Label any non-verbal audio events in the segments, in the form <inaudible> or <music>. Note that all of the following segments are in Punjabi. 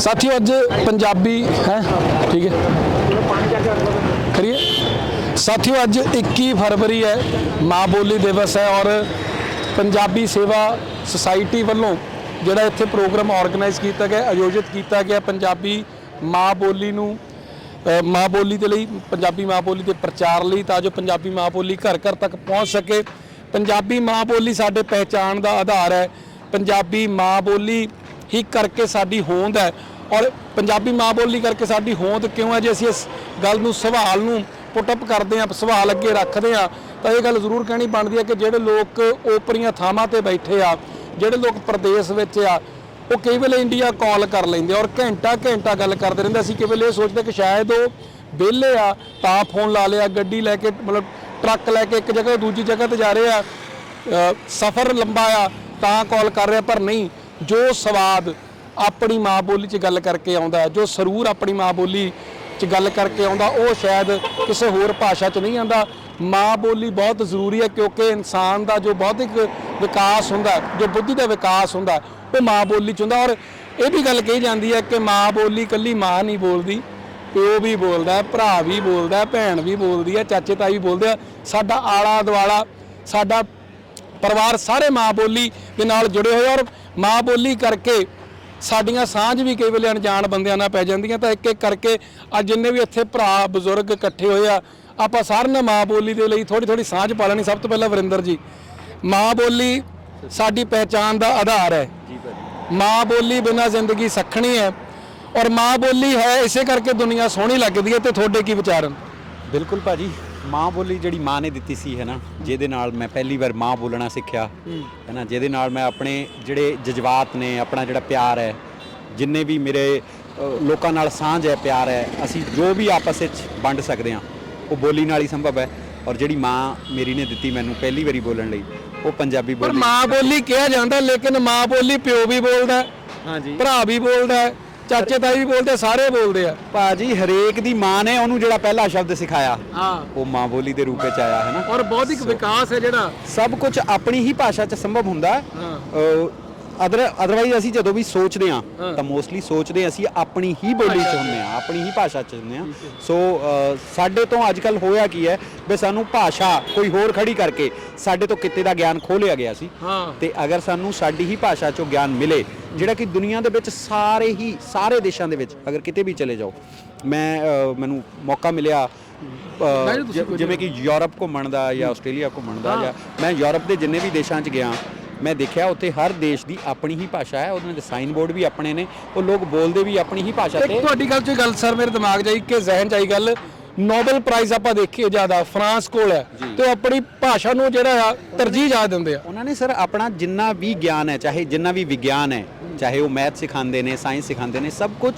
ਸਾਥੀਓ, ਅੱਜ ਪੰਜਾਬੀ, ਹੈ? ਠੀਕ ਹੈ। ਕਰੀਏ। ਸਾਥੀਓ, ਅੱਜ 21 ਫਰਵਰੀ ਹੈ, ਮਾਂ ਬੋਲੀ ਦਿਵਸ ਹੈ ਔਰ ਪੰਜਾਬੀ ਸੇਵਾ ਸੁਸਾਇਟੀ ਵੱਲੋਂ ਜਿਹੜਾ ਇੱਥੇ ਪ੍ਰੋਗਰਾਮ ਆਰਗੇਨਾਈਜ਼ ਕੀਤਾ ਗਿਆ, ਆਯੋਜਿਤ ਕੀਤਾ ਗਿਆ ਪੰਜਾਬੀ ਮਾਂ ਬੋਲੀ ਨੂੰ ਮਾਂ ਬੋਲੀ ਦੇ ਲਈ, ਪੰਜਾਬੀ ਮਾਂ ਬੋਲੀ ਦੇ ਪ੍ਰਚਾਰ ਲਈ ਤਾਂ ਜੋ ਪੰਜਾਬੀ ਮਾਂ ਬੋਲੀ ਘਰ ਘਰ ਤੱਕ ਪਹੁੰਚ ਸਕੇ। ਪੰਜਾਬੀ ਮਾਂ ਬੋਲੀ ਸਾਡੇ ਪਹਿਚਾਣ ਦਾ ਆਧਾਰ ਹੈ। ਪੰਜਾਬੀ ਮਾਂ ਬੋਲੀ ਹੀ ਕਰਕੇ ਸਾਡੀ ਹੋਂਦ ਹੈ। ਔਰ ਪੰਜਾਬੀ ਮਾਂ ਬੋਲੀ ਕਰਕੇ ਸਾਡੀ ਹੋਂਦ ਕਿਉਂ ਹੈ ਜੇ ਅਸੀਂ ਇਸ ਗੱਲ ਨੂੰ ਸਵਾਲ ਨੂੰ ਪੁੱਟ ਅਪ ਕਰਦੇ ਹਾਂ, ਸਵਾਲ ਅੱਗੇ ਰੱਖਦੇ ਹਾਂ, ਤਾਂ ਇਹ ਗੱਲ ਜ਼ਰੂਰ ਕਹਿਣੀ ਬਣਦੀ ਹੈ ਕਿ ਜਿਹੜੇ ਲੋਕ ਓਪਰੀਆਂ ਥਾਵਾਂ ਤੇ ਬੈਠੇ ਆ, ਜਿਹੜੇ ਲੋਕ ਪ੍ਰਦੇਸ਼ ਵਿੱਚ ਆ, ਉਹ ਕਈ ਵੇਲੇ ਇੰਡੀਆ ਕਾਲ ਕਰ ਲੈਂਦੇ ਔਰ ਘੰਟਾ ਘੰਟਾ ਗੱਲ ਕਰਦੇ ਰਹਿੰਦੇ ਅਸੀਂ ਕਈ ਵੇਲੇ ਇਹ ਸੋਚਦੇ ਕਿ ਸ਼ਾਇਦ ਉਹ ਵਿਹਲੇ ਆ, ਤਾਂ ਫੋਨ ਲਾ ਲਿਆ, ਗੱਡੀ ਲੈ ਕੇ ਮਤਲਬ ਟਰੱਕ ਲੈ ਕੇ ਇੱਕ ਜਗ੍ਹਾ ਤੋਂ ਦੂਜੀ ਜਗ੍ਹਾ ਤੇ ਜਾ ਰਹੇ ਆ ਸਫ਼ਰ ਲੰਬਾ ਆ, ਤਾਂ ਕਾਲ ਕਰ ਰਿਹਾ, ਪਰ ਨਹੀਂ, ਜੋ ਸਵਾਦ ਆਪਣੀ ਮਾਂ ਬੋਲੀ 'ਚ ਗੱਲ ਕਰਕੇ ਆਉਂਦਾ ਜੋ ਸਰੂਰ ਆਪਣੀ ਮਾਂ ਬੋਲੀ 'ਚ ਗੱਲ ਕਰਕੇ ਆਉਂਦਾ, ਉਹ ਸ਼ਾਇਦ ਕਿਸੇ ਹੋਰ ਭਾਸ਼ਾ 'ਚ ਨਹੀਂ ਆਉਂਦਾ। ਮਾਂ ਬੋਲੀ ਬਹੁਤ ਜ਼ਰੂਰੀ ਹੈ ਕਿਉਂਕਿ ਇਨਸਾਨ ਦਾ ਜੋ ਬੌਧਿਕ ਵਿਕਾਸ ਹੁੰਦਾ, ਜੋ ਬੁੱਧੀ ਦਾ ਵਿਕਾਸ ਹੁੰਦਾ, ਉਹ ਮਾਂ ਬੋਲੀ 'ਚ ਹੁੰਦਾ। ਔਰ ਇਹ ਵੀ ਗੱਲ ਕਹੀ ਜਾਂਦੀ ਹੈ ਕਿ ਮਾਂ ਬੋਲੀ ਕੱਲੀ ਮਾਂ ਨਹੀਂ ਬੋਲਦੀ, ਪਿਓ ਵੀ ਬੋਲਦਾ ਭਰਾ ਵੀ ਬੋਲਦਾ ਭੈਣ ਵੀ ਬੋਲਦੀ ਹੈ, ਚਾਚੇ ਤਾਈ ਵੀ ਬੋਲਦੇ ਆ। ਸਾਡਾ ਆਲਾ ਦੁਆਲਾ, ਸਾਡਾ ਪਰਿਵਾਰ ਸਾਰੇ ਮਾਂ ਬੋਲੀ ਦੇ ਨਾਲ ਜੁੜੇ ਹੋਏ ਔਰ ਮਾਂ ਬੋਲੀ ਕਰਕੇ ਸਾਡੀਆਂ ਸਾਂਝ ਵੀ ਕਈ ਵੇਲੇ ਅਣਜਾਣ ਬੰਦਿਆਂ ਨਾਲ ਪੈ ਜਾਂਦੀਆਂ ਤਾਂ ਇੱਕ ਇੱਕ ਕਰਕੇ ਅੱਜ ਜਿੰਨੇ ਵੀ ਇੱਥੇ ਭਰਾ ਬਜ਼ੁਰਗ ਇਕੱਠੇ ਹੋਏ ਆ ਆਪਾਂ ਸਾਰਿਆਂ ਨੇ ਮਾਂ ਬੋਲੀ ਦੇ ਲਈ ਥੋੜੀ ਥੋੜੀ ਸਾਂਝ ਪਾ ਲੈਣੀ। ਸਭ ਤੋਂ ਪਹਿਲਾਂ ਵਰਿੰਦਰ ਜੀ ਮਾਂ ਬੋਲੀ ਸਾਡੀ ਪਹਿਚਾਣ ਦਾ ਆਧਾਰ ਹੈ। ਮਾਂ ਬੋਲੀ ਬਿਨਾਂ ਜ਼ਿੰਦਗੀ ਸਖਣੀ ਹੈ ਔਰ ਮਾਂ ਬੋਲੀ ਹੈ ਇਸੇ ਕਰਕੇ ਦੁਨੀਆ ਸੋਹਣੀ ਲੱਗਦੀ ਹੈ ਤੇ ਤੁਹਾਡੇ ਕੀ ਵਿਚਾਰ ਹਨ? ਬਿਲਕੁਲ ਭਾਜੀ ਮਾਂ ਬੋਲੀ ਜਿਹੜੀ ਮਾਂ ਨੇ ਦਿੱਤੀ ਸੀ ਹੈ ਨਾ ਜਿਹਦੇ ਨਾਲ ਮੈਂ ਪਹਿਲੀ ਵਾਰ ਮਾਂ ਬੋਲਣਾ ਸਿੱਖਿਆ ਹੈ। ਨਾ ਜਿਹਦੇ ਨਾਲ ਮੈਂ ਆਪਣੇ ਜਿਹੜੇ ਜਜ਼ਬਾਤ ਨੇ ਆਪਣਾ ਜਿਹੜਾ ਪਿਆਰ ਹੈ ਜਿੰਨੇ ਵੀ ਮੇਰੇ ਲੋਕਾਂ ਨਾਲ ਸਾਂਝ ਹੈ ਪਿਆਰ ਹੈ ਅਸੀਂ ਜੋ ਵੀ ਆਪਸ ਵਿੱਚ ਵੰਡ ਸਕਦੇ ਹਾਂ ਉਹ ਬੋਲੀ ਨਾਲ ਹੀ ਸੰਭਵ ਹੈ ਔਰ ਜਿਹੜੀ ਮਾਂ ਮੇਰੀ ਨੇ ਦਿੱਤੀ ਮੈਨੂੰ ਪਹਿਲੀ ਵਾਰੀ ਬੋਲਣ ਲਈ ਉਹ ਪੰਜਾਬੀ ਪਰ ਬੋਲੀ ਮਾਂ ਬੋਲੀ ਕਿਹਾ ਜਾਂਦਾ ਲੇਕਿਨ ਮਾਂ ਬੋਲੀ ਪਿਓ ਵੀ ਬੋਲਦਾ ਹਾਂਜੀ। ਭਰਾ ਵੀ ਬੋਲਦਾ ਚਾਚੇ ਤਾਈ ਵੀ ਬੋਲਦੇ ਆ, ਸਾਰੇ ਬੋਲਦੇ ਆ। ਭਾਜੀ ਹਰੇਕ ਦੀ ਮਾਂ ਨੇ ਉਹਨੂੰ ਜਿਹੜਾ ਪਹਿਲਾ ਸ਼ਬਦ ਸਿਖਾਇਆ। ਹਾਂ। ਉਹ ਮਾਂ ਬੋਲੀ ਦੇ ਰੂਪ ਵਿੱਚ ਆਇਆ ਹੈ ਨਾ? ਔਰ ਬੌਧਿਕ ਵਿਕਾਸ ਹੈ ਜਿਹੜਾ। ਸਭ ਕੁਝ ਆਪਣੀ ਹੀ ਭਾਸ਼ਾ 'ਚ ਸੰਭਵ ਹੁੰਦਾ। ਹਾਂ। ਅਦਰ ਅਦਰਵਾਈਜ਼ ਅਸੀਂ ਜਦੋਂ ਵੀ ਸੋਚਦੇ ਹਾਂ ਤਾਂ ਮੋਸਟਲੀ ਸੋਚਦੇ ਅਸੀਂ ਆਪਣੀ ਹੀ ਬੋਲੀ 'ਚ ਹੁੰਦੇ ਹਾਂ ਆਪਣੀ ਹੀ ਭਾਸ਼ਾ 'ਚ ਹੁੰਦੇ ਹਾਂ। ਸੋ ਅ, ਸਾਡੇ ਤੋਂ ਅੱਜਕੱਲ ਹੋਇਆ ਕੀ ਹੈ ਵੀ ਸਾਨੂੰ ਭਾਸ਼ਾ ਕੋਈ ਹੋਰ ਖੜੀ ਕਰਕੇ ਸਾਡੇ ਤੋਂ ਕਿਤੇ ਦਾ ਗਿਆਨ ਖੋਲਿਆ ਗਿਆ ਸੀ। ਹਾਂ। ਤੇ ਅਗਰ ਸਾਨੂੰ ਸਾਡੀ ਹੀ ਭਾਸ਼ਾ 'ਚੋਂ ਗਿਆਨ ਮਿਲੇ ਜਿਹੜਾ ਕਿ ਦੁਨੀਆ ਦੇ ਵਿੱਚ ਸਾਰੇ ਹੀ ਸਾਰੇ ਦੇਸ਼ਾਂ ਦੇ ਵਿੱਚ ਅਗਰ ਕਿਤੇ ਵੀ ਚਲੇ ਜਾਓ ਮੈਂ ਅ, ਮੈਨੂੰ ਮੌਕਾ ਮਿਲਿਆ ਅ, ਜ- ਜਿਵੇਂ ਕਿ ਯੂਰਪ ਘੁੰਮਣ ਦਾ ਜਾਂ ਆਸਟ੍ਰੇਲੀਆ ਘੁੰਮਣ ਦਾ ਜਾਂ ਮੈਂ ਯੂਰਪ ਦੇ ਜਿੰਨੇ ਵੀ ਦੇਸ਼ਾਂ 'ਚ ਗਿਆ ਮੈਂ ਦੇਖਿਆ ਉੱਥੇ ਹਰ ਦੇਸ਼ ਦੀ ਆਪਣੀ ਹੀ ਭਾਸ਼ਾ ਹੈ ਉਹਨਾਂ ਦੇ ਸਾਈਨ ਬੋਰਡ ਵੀ ਆਪਣੇ ਨੇ ਉਹ ਲੋਕ ਬੋਲਦੇ ਵੀ ਆਪਣੀ ਹੀ ਭਾਸ਼ਾ ਇੱਕ ਤੇ। ਤੁਹਾਡੀ ਗੱਲ ਚੋਂ ਗੱਲ ਸਰ ਮੇਰੇ ਦਿਮਾਗ 'ਚ ਆਈ ਕਿ ਜ਼ਿਹਨ 'ਚ ਆਈ ਗੱਲ ਨੋਬਲ ਪ੍ਰਾਈਜ਼ ਆਪਾਂ ਦੇਖੀਏ ਜ਼ਿਆਦਾ ਫਰਾਂਸ ਕੋਲ ਹੈ ਤੇ ਉਹ ਆਪਣੀ ਭਾਸ਼ਾ ਨੂੰ ਜਿਹੜਾ ਆ ਤਰਜੀਹ ਜ਼ਿਆਦਾ ਦਿੰਦੇ ਆ। ਉਹਨਾਂ ਨੇ ਸਰ ਆਪਣਾ ਜਿੰਨਾ ਵੀ ਗਿਆਨ ਹੈ ਚਾਹੇ ਜਿੰਨਾ ਵੀ ਵਿਗਿਆਨ ਹੈ ਚਾਹੇ ਉਹ ਮੈਥ ਸਿਖਾਉਂਦੇ ਨੇ ਸਾਇੰਸ ਸਿਖਾਉਂਦੇ ਨੇ ਸਭ ਕੁਝ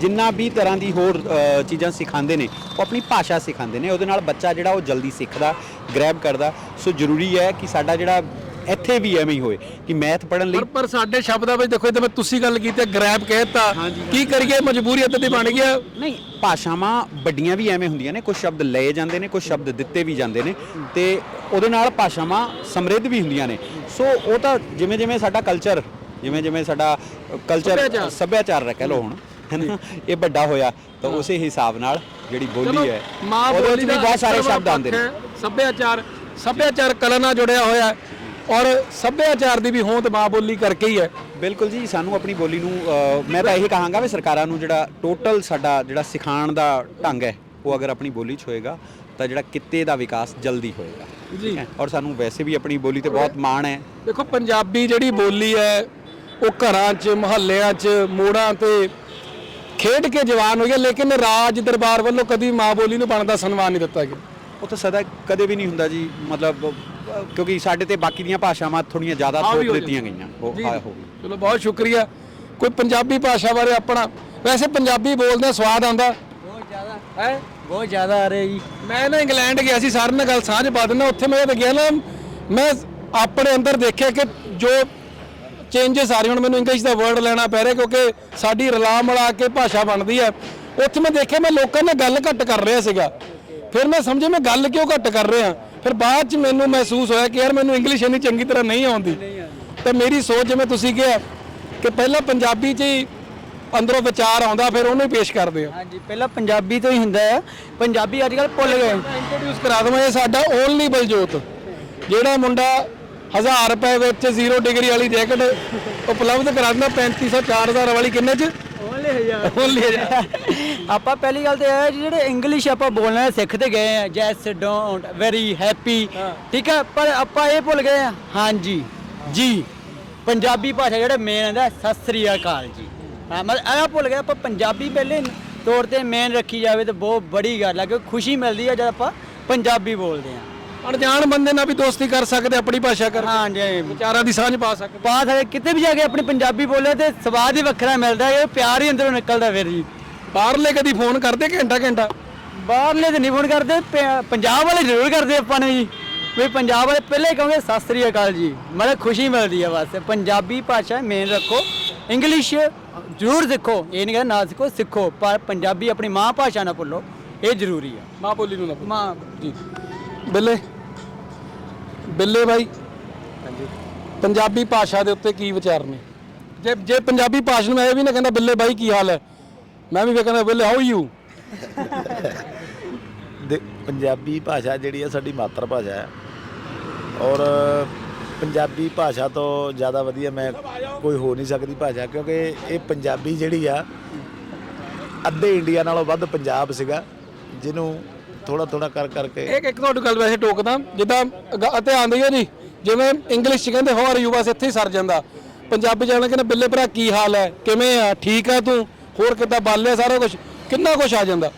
ਜਿੰਨਾ ਵੀ ਤਰ੍ਹਾਂ ਦੀ ਹੋਰ ਚੀਜ਼ਾਂ ਸਿਖਾਉਂਦੇ ਨੇ ਉਹ ਆਪਣੀ ਭਾਸ਼ਾ ਸਿਖਾਉਂਦੇ ਨੇ। ਉਹਦੇ ਨਾਲ ਬੱਚਾ ਜਿਹੜਾ ਉਹ ਜਲਦੀ ਸਿੱਖਦਾ ਗ੍ਰੈਬ ਕਰਦਾ। ਸੋ ਜ਼ਰੂਰੀ ਹੈ ਕਿ ਸਾਡਾ ਜਿਹੜਾ ਇੱਥੇ ਵੀ ਐਵੇਂ ਹੀ ਹੋਏ ਕਿ ਮੈਥ ਪੜਨ ਲਈ ਪਰ ਸਾਡੇ ਸ਼ਬਦਾਂ ਵਿੱਚ ਦੇਖੋ ਇਹ ਤਾਂ ਮੈਂ ਤੁਸੀਂ ਗੱਲ ਕੀਤੀ ਗ੍ਰੈਬ ਕਹਿਤਾ। ਕੀ ਕਰੀਏ? ਮਜਬੂਰੀ ਇੱਦਾਂ ਦੀ ਬਣ ਗਿਆ ਨਹੀਂ ਭਾਸ਼ਾਵਾਂ ਵੱਡੀਆਂ ਵੀ ਐਵੇਂ ਹੁੰਦੀਆਂ ਨੇ ਕੁਝ ਸ਼ਬਦ ਲਏ ਜਾਂਦੇ ਨੇ ਕੁਝ ਸ਼ਬਦ ਦਿੱਤੇ ਵੀ ਜਾਂਦੇ ਨੇ ਤੇ ਉਹਦੇ ਨਾਲ ਭਾਸ਼ਾਵਾਂ ਸਮਰਿੱਧ ਵੀ ਹੁੰਦੀਆਂ ਨੇ। ਸੋ ਉਹ ਤਾਂ ਜਿਵੇਂ ਜਿਵੇਂ ਸਾਡਾ ਕਲਚਰ ਜਿਵੇਂ ਜਿਵੇਂ ਸਾਡਾ ਕਲਚਰ ਸੱਭਿਆਚਾਰ। ਕਹਿ ਲਓ ਹੁਣ ਇਹ ਵੱਡਾ ਹੋਇਆ ਤਾਂ ਉਸੇ ਹਿਸਾਬ ਨਾਲ ਜਿਹੜੀ ਬੋਲੀ ਹੈ ਮਾਂ ਉਹਦੇ ਬੋਲੀ ਵਿੱਚ ਵੀ ਬਹੁਤ ਸਾਰੇ ਸ਼ਬਦ ਆਉਂਦੇ ਨੇ। ਸੱਭਿਆਚਾਰ ਸੱਭਿਆਚਾਰ ਕਲਾ ਨਾਲ ਜੁੜਿਆ ਹੋਇਆ ਹੈ ਔਰ ਸੱਭਿਆਚਾਰ ਦੀ ਵੀ ਹੋਂਦ ਮਾਂ ਬੋਲੀ ਕਰਕੇ ਹੀ ਹੈ। ਬਿਲਕੁਲ ਜੀ ਸਾਨੂੰ ਆਪਣੀ ਬੋਲੀ ਨੂੰ ਮੈਂ ਤਾਂ ਇਹ ਕਹਾਂਗਾ ਵੀ ਸਰਕਾਰਾਂ ਨੂੰ ਜਿਹੜਾ ਟੋਟਲ ਸਾਡਾ ਜਿਹੜਾ ਸਿਖਾਉਣ ਦਾ ਢੰਗ ਹੈ ਉਹ ਅਗਰ ਆਪਣੀ ਬੋਲੀ 'ਚ ਹੋਏਗਾ ਤਾਂ ਜਿਹੜਾ ਕਿੱਤੇ ਦਾ ਵਿਕਾਸ ਜਲਦੀ ਹੋਏਗਾ ਜੀ। ਔਰ ਸਾਨੂੰ ਵੈਸੇ ਵੀ ਆਪਣੀ ਬੋਲੀ ਤੇ ਬਹੁਤ ਮਾਣ ਹੈ। ਦੇਖੋ ਪੰਜਾਬੀ ਜਿਹੜੀ ਬੋਲੀ ਹੈ ਉਹ ਘਰਾਂ 'ਚ ਮੁਹੱਲਿਆਂ 'ਚ ਮੋੜਾਂ ਤੇ ਖੇਡ ਕੇ ਜਵਾਨ ਹੈ ਲੇਕਿਨ ਰਾਜ ਦਰਬਾਰ ਵੱਲੋਂ ਕਦੀ ਮਾਂ ਬੋਲੀ ਨੂੰ ਬਣਦਾ ਸਨਮਾਨ ਨਹੀਂ ਦਿੱਤਾ ਗਿਆ। ਤਾਂ ਸਦਾ ਕਦੇ ਵੀ ਨਹੀਂ ਹੁੰਦਾ ਜੀ ਮਤਲਬ ਕਿਉਂਕਿ ਸਾਡੇ ਤੇ ਬਾਕੀ ਦੀਆਂ ਭਾਸ਼ਾਵਾਂ ਥੋੜੀਆਂ ਜ਼ਿਆਦਾ ਥੋਪ ਦਿੱਤੀਆਂ। ਗਈਆਂ। ਉਹ। ਹੋ ਚਲੋ ਬਹੁਤ ਸ਼ੁਕਰੀਆ। ਕੋਈ ਪੰਜਾਬੀ ਭਾਸ਼ਾ ਬਾਰੇ ਆਪਣਾ ਵੈਸੇ ਪੰਜਾਬੀ ਬੋਲਦਾ ਸਵਾਦ ਆਉਂਦਾ। ਬਹੁਤ ਜ਼ਿਆਦਾ ਹੈ? ਬਹੁਤ ਜ਼ਿਆਦਾ ਆ ਰਿਹਾ ਜੀ। ਮੈਂ ਨਾ ਇੰਗਲੈਂਡ ਗਿਆ ਸੀ ਸਾਰਿਆਂ ਨਾਲ ਗੱਲ ਸਾਂਝ ਪਾ ਦਿੰਦਾ ਉੱਥੇ ਮੈਂ ਇਹ ਗਿਆ ਨਾ ਮੈਂ ਆਪਣੇ ਅੰਦਰ ਦੇਖਿਆ ਕਿ ਜੋ ਚੇਂਜਸ ਆ ਰਹੇ ਹੁਣ ਮੈਨੂੰ ਇੰਗਲਿਸ਼ ਦਾ ਵਰਡ ਲੈਣਾ ਪੈ ਰਿਹਾ ਕਿਉਂਕਿ ਸਾਡੀ ਰਲਾ ਮਿਲਾ ਕੇ ਭਾਸ਼ਾ ਬਣਦੀ ਹੈ। ਉੱਥੇ ਮੈਂ ਦੇਖਿਆ ਮੈਂ ਲੋਕਾਂ ਨਾਲ ਗੱਲ ਘੱਟ ਕਰ ਰਿਹਾ ਸੀਗਾ। ਫਿਰ ਮੈਂ ਸਮਝਿਆ ਮੈਂ ਗੱਲ ਕਿਉਂ ਘੱਟ ਕਰ ਰਿਹਾ? ਫਿਰ ਬਾਅਦ ਚ ਮੈਨੂੰ ਮਹਿਸੂਸ ਹੋਇਆ ਕਿ ਯਾਰ ਮੈਨੂੰ ਇੰਗਲਿਸ਼ ਇੰਨੀ ਚੰਗੀ ਤਰ੍ਹਾਂ ਨਹੀਂ ਆਉਂਦੀ। ਤਾਂ ਮੇਰੀ ਸੋਚ ਜਿਵੇਂ ਤੁਸੀਂ ਕਿਹਾ ਕਿ ਪਹਿਲਾਂ ਪੰਜਾਬੀ 'ਚ ਹੀ ਅੰਦਰੋਂ ਵਿਚਾਰ ਆਉਂਦਾ ਫਿਰ ਉਹਨੂੰ ਹੀ ਪੇਸ਼ ਕਰਦੇ ਆ ਹਾਂਜੀ ਪਹਿਲਾਂ ਪੰਜਾਬੀ ਤੋਂ ਹੀ ਹੁੰਦਾ ਹੈ। ਪੰਜਾਬੀ ਅੱਜ ਕੱਲ ਭੁੱਲ ਗਏ। ਇੰਟਰੋਡਿਊਸ ਕਰਾ ਦਵਾਂ ਇਹ ਸਾਡਾ ਓਨਲੀ ਬਲਜੋਤ ਜਿਹੜਾ ਮੁੰਡਾ 1000 ਰੁਪਏ ਵਿੱਚ ਜ਼ੀਰੋ ਡਿਗਰੀ ਵਾਲੀ ਜੈਕਟ ਉਪਲਬਧ ਕਰਾ ਦਿੰਦਾ 3500 4000 ਵਾਲੀ ਕਿੰਨੇ ਚ? ਓਨਲੀ ਹਜ਼ਾਰ। ਓਨਲੀ ਆਪਾਂ ਪਹਿਲੀ ਗੱਲ ਤੇ ਇਹ ਹੈ ਜੀ ਜਿਹੜੇ ਇੰਗਲਿਸ਼ ਆਪਾਂ ਬੋਲਣਾ ਸਿੱਖਦੇ ਗਏ ਆ ਜੈਸ ਡੋਂਟ ਵੈਰੀ ਹੈਪੀ ਠੀਕ ਹੈ ਪਰ ਆਪਾਂ ਇਹ ਭੁੱਲ ਗਏ ਆ ਹਾਂਜੀ ਜੀ ਪੰਜਾਬੀ ਭਾਸ਼ਾ ਜਿਹੜੇ ਮੇਨ ਹੁੰਦਾ ਸਤਿ ਸ੍ਰੀ ਅਕਾਲ ਜੀ। ਹਾਂ ਮਤਲਬ ਇਹ ਭੁੱਲ ਗਏ ਆਪਾਂ ਪੰਜਾਬੀ ਪਹਿਲੇ ਤੌਰ ਤੇ ਮੇਨ ਰੱਖੀ ਜਾਵੇ ਤਾਂ ਬਹੁਤ ਬੜੀ ਗੱਲ ਹੈ ਕਿ ਖੁਸ਼ੀ ਮਿਲਦੀ ਹੈ ਜਦ ਆਪਾਂ ਪੰਜਾਬੀ ਬੋਲਦੇ ਆ। ਅਣਜਾਣ ਬੰਦੇ ਨਾਲ ਵੀ ਦੋਸਤੀ ਕਰ ਸਕਦੇ ਆਪਣੀ ਭਾਸ਼ਾ ਕਰ ਹਾਂਜੀ ਵਿਚਾਰਾਂ ਦੀ ਸਾਂਝ ਪਾ ਸਕਦੇ। ਬਾਤ ਹੈ ਕਿਤੇ ਵੀ ਜਾ ਕੇ ਆਪਣੀ ਪੰਜਾਬੀ ਬੋਲੇ ਤੇ ਸਵਾਦ ਹੀ ਵੱਖਰਾ ਮਿਲਦਾ ਹੈ ਇਹ ਪਿਆਰ ਹੀ ਅੰਦਰੋਂ ਨਿਕਲਦਾ ਫਿਰ ਜੀ। ਬਾਹਰਲੇ ਕਦੀ ਫੋਨ ਕਰਦੇ ਘੰਟਾ ਘੰਟਾ? ਬਾਹਰਲੇ ਤੇ ਨਹੀਂ ਫੋਨ ਕਰਦੇ ਪੰਜਾਬ ਵਾਲੇ ਜ਼ਰੂਰ ਕਰਦੇ ਆਪਾਂ ਨੇ ਜੀ। ਵੀ ਪੰਜਾਬ ਵਾਲੇ ਪਹਿਲੇ ਹੀ ਕਹੋਗੇ ਸਤਿ ਸ੍ਰੀ ਅਕਾਲ ਜੀ। ਮਤਲਬ ਖੁਸ਼ੀ ਮਿਲਦੀ ਹੈ ਬਸ। ਪੰਜਾਬੀ ਭਾਸ਼ਾ ਮੇਨ ਰੱਖੋ। ਇੰਗਲਿਸ਼ ਜ਼ਰੂਰ ਸਿੱਖੋ। ਇਹ ਨਹੀਂ ਕਹਿੰਦਾ ਨਾ ਸਿੱਖੋ ਸਿੱਖੋ। ਪਰ ਪੰਜਾਬੀ ਆਪਣੀ ਮਾਂ ਭਾਸ਼ਾ ਨਾ ਭੁੱਲੋ। ਇਹ ਜ਼ਰੂਰੀ ਹੈ ਮਾਂ ਬੋਲੀ ਨੂੰ ਨਾ ਭੁੱਲੋ। ਮਾਂ ਜੀ। ਬਿੱਲੇ। ਬਿੱਲੇ ਬਾਈ। ਪੰਜਾਬੀ ਭਾਸ਼ਾ ਦੇ ਉੱਤੇ ਕੀ ਵਿਚਾਰ ਨੇ? ਜੇ ਜੇ ਪੰਜਾਬੀ ਭਾਸ਼ਾ ਨੂੰ ਮੈਂ ਇਹ ਵੀ ਨਾ ਕਹਿੰਦਾ ਬਿੱਲੇ ਬਾਈ ਕੀ ਹਾਲ ਹੈ? ਮੈਂ ਵੀ ਕਹਿੰਦਾ ਬਿੱਲੇ ਹਾਊ ਯੂ ਦੇ ਪੰਜਾਬੀ ਭਾਸ਼ਾ ਜਿਹੜੀ ਹੈ ਸਾਡੀ ਮਾਤਰ ਭਾਸ਼ਾ ਹੈ। ਔਰ ਪੰਜਾਬੀ ਭਾਸ਼ਾ ਤੋਂ ਜ਼ਿਆਦਾ ਵਧੀਆ ਮੈਂ ਕੋਈ ਹੋ ਨਹੀਂ ਸਕਦੀ ਭਾਸ਼ਾ ਕਿਉਂਕਿ ਇਹ ਪੰਜਾਬੀ ਜਿਹੜੀ ਆ ਅੱਧੇ ਇੰਡੀਆ ਨਾਲੋਂ ਵੱਧ ਪੰਜਾਬ ਸੀਗਾ ਜਿਹਨੂੰ ਥੋੜਾ ਥੋੜਾ ਕਰ ਕਰਕੇ। ਇੱਕ ਇੱਕ ਤੁਹਾਡੀ ਗੱਲ ਵੈਸੇ ਟੋਕਦਾ, ਜਿੱਦਾਂ ਗ- ਅਤੇ ਆਂਦੀ ਜੀ, ਜਿਵੇਂ ਇੰਗਲਿਸ਼ ਚ ਕਹਿੰਦੇ ਹਾਊ ਆਰ ਯੂ ਬਸ ਇੱਥੇ ਹੀ ਸਰ ਜਾਂਦਾ। ਪੰਜਾਬੀ ਜਾਣਾ ਕਹਿੰਦੇ ਬਿੱਲੇ ਭਰਾ, ਕੀ ਹਾਲ ਹੈ? ਕਿਵੇਂ ਆ? ਠੀਕ ਆ ਤੂੰ? ਹੋਰ ਕਿੱਦਾਂ? ਬਾਲਿਆ ਸਾਰਾ ਕੁਝ ਕਿੰਨਾ ਕੁਝ ਆ ਜਾਂਦਾ?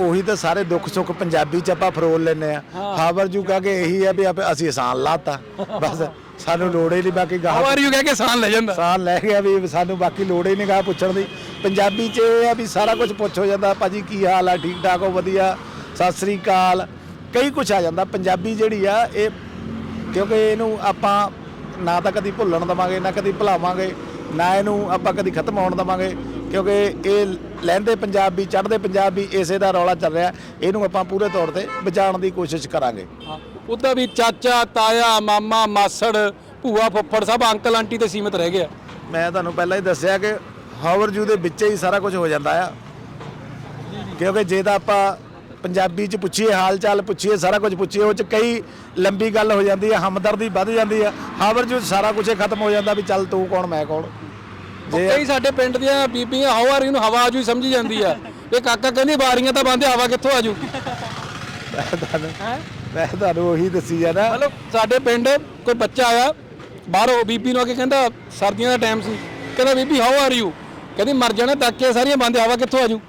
ਉਹੀ ਤਾਂ ਸਾਰੇ ਦੁੱਖ ਸੁੱਖ ਪੰਜਾਬੀ ਚ ਆਪਾਂ ਫਰੋਲ ਲੈਨੇ ਆ ਹਾਵਰ ਜੂ ਕਹ ਕੇ ਇਹੀ ਆ ਵੀ ਆਪੇ ਅਸੀਂ ਆਸਾਨ ਲਾਤਾ। ਬਸ ਸਾਨੂੰ ਲੋੜ ਹੀ ਨਹੀਂ ਬਾਕੀ ਗਾਹ ਆਰ ਯੂ ਕਹਿ ਕੇ ਸਾਨ ਲੈ ਜਾਂਦਾ। ਸਾਲ ਲੈ ਗਿਆ ਵੀ ਸਾਨੂੰ ਬਾਕੀ ਲੋੜ ਹੀ ਨਹੀਂ ਗਾ ਪੁੱਛਣ ਦੀ। ਪੰਜਾਬੀ 'ਚ ਇਹ ਆ ਵੀ ਸਾਰਾ ਕੁਝ ਪੁੱਛ ਹੋ ਜਾਂਦਾ ਭਾਜੀ ਕੀ ਹਾਲ ਆ ਠੀਕ ਠਾਕ ਹੋ ਵਧੀਆ? ਸਤਿ ਸ੍ਰੀ ਅਕਾਲ। ਕਈ ਕੁਝ ਆ ਜਾਂਦਾ। ਪੰਜਾਬੀ ਜਿਹੜੀ ਆ ਇਹ ਕਿਉਂਕਿ ਇਹਨੂੰ ਆਪਾਂ ਨਾ ਤਾਂ ਕਦੀ ਭੁੱਲਣ ਦਵਾਂਗੇ ਨਾ ਕਦੀ ਭੁਲਾਵਾਂਗੇ ਨਾ ਇਹਨੂੰ ਆਪਾਂ ਕਦੀ ਖਤਮ ਹੋਣ ਦਵਾਂਗੇ। ਕਿਉਂਕਿ ਇਹ ਲਹਿੰਦੇ ਪੰਜਾਬੀ ਚੜ੍ਹਦੇ ਪੰਜਾਬੀ ਇਸੇ ਦਾ ਰੌਲਾ ਚੱਲ ਰਿਹਾ। ਇਹਨੂੰ ਆਪਾਂ ਪੂਰੇ ਤੌਰ ਤੇ ਬਚਾਉਣ ਦੀ ਕੋਸ਼ਿਸ਼ ਕਰਾਂਗੇ। ਉਦਾਂ ਵੀ ਚਾਚਾ ਤਾਇਆ ਮਾਮਾ ਮਾਸੜ ਭੂਆ ਫੁੱਫੜ ਸਭ ਅੰਕਲ ਆਂਟੀ ਤੇ ਸੀਮਿਤ ਰਹਿ ਗਿਆ ਮੈਂ ਤੁਹਾਨੂੰ ਪਹਿਲਾਂ ਹੀ ਦੱਸਿਆ ਕਿ ਹਾਵਰ ਜੂ ਦੇ ਵਿੱਚ ਹੀ ਸਾਰਾ ਕੁਝ ਹੋ ਜਾਂਦਾ ਆ। ਕਿਉਂਕਿ ਜੇ ਤਾਂ ਆਪਾਂ ਪੰਜਾਬੀ ਚ ਪੁੱਛੀਏ ਹਾਲ ਚਾਲ ਪੁੱਛੀਏ ਸਾਰਾ ਕੁਝ ਪੁੱਛੀਏ ਉਹ ਚ ਕਈ ਲੰਬੀ ਗੱਲ ਹੋ ਜਾਂਦੀ ਹੈ ਹਮਦਰਦੀ ਵੱਧ ਜਾਂਦੀ ਹੈ ਹਾਵਰ ਜੂ ਸਾਰਾ ਕੁਝ ਖਤਮ ਹੋ ਜਾਂਦਾ ਵੀ ਚੱਲ ਤੂੰ ਕੌਣ ਮੈਂ ਕੌਣ? ਜੇ ਕਈ ਸਾਡੇ ਪਿੰਡ ਦੀਆਂ ਬੀਬੀਆਂ ਹਾਊ ਆਰ ਯੂ ਨੂੰ ਹਵਾ ਆਜੂ ਹੀ ਸਮਝੀ ਜਾਂਦੀ ਆ। ਇਹ ਕਾਕਾ ਕਹਿੰਦੀ ਬਾਰੀਆਂ ਤਾਂ ਬੰਦ ਹਵਾ ਕਿੱਥੋਂ ਆਜੂ? ਮੈਂ ਤੁਹਾਨੂੰ ਉਹੀ ਦੱਸੀ ਜਾਣਾ ਮਤਲਬ ਸਾਡੇ ਪਿੰਡ ਕੋਈ ਬੱਚਾ ਆਇਆ ਬਾਹਰੋਂ ਬੀਬੀ ਨੂੰ ਆ ਕੇ ਕਹਿੰਦਾ ਸਰਦੀਆਂ ਦਾ ਟਾਈਮ ਸੀ। ਕਹਿੰਦਾ ਬੀਬੀ ਹਾਊ ਆਰ ਯੂ ਕਹਿੰਦੀ ਮਰ ਜਾਣਾ ਤਾਕੀਆਂ ਸਾਰੀਆਂ ਬੰਦ ਹਵਾ ਕਿੱਥੋਂ ਆਜੂ?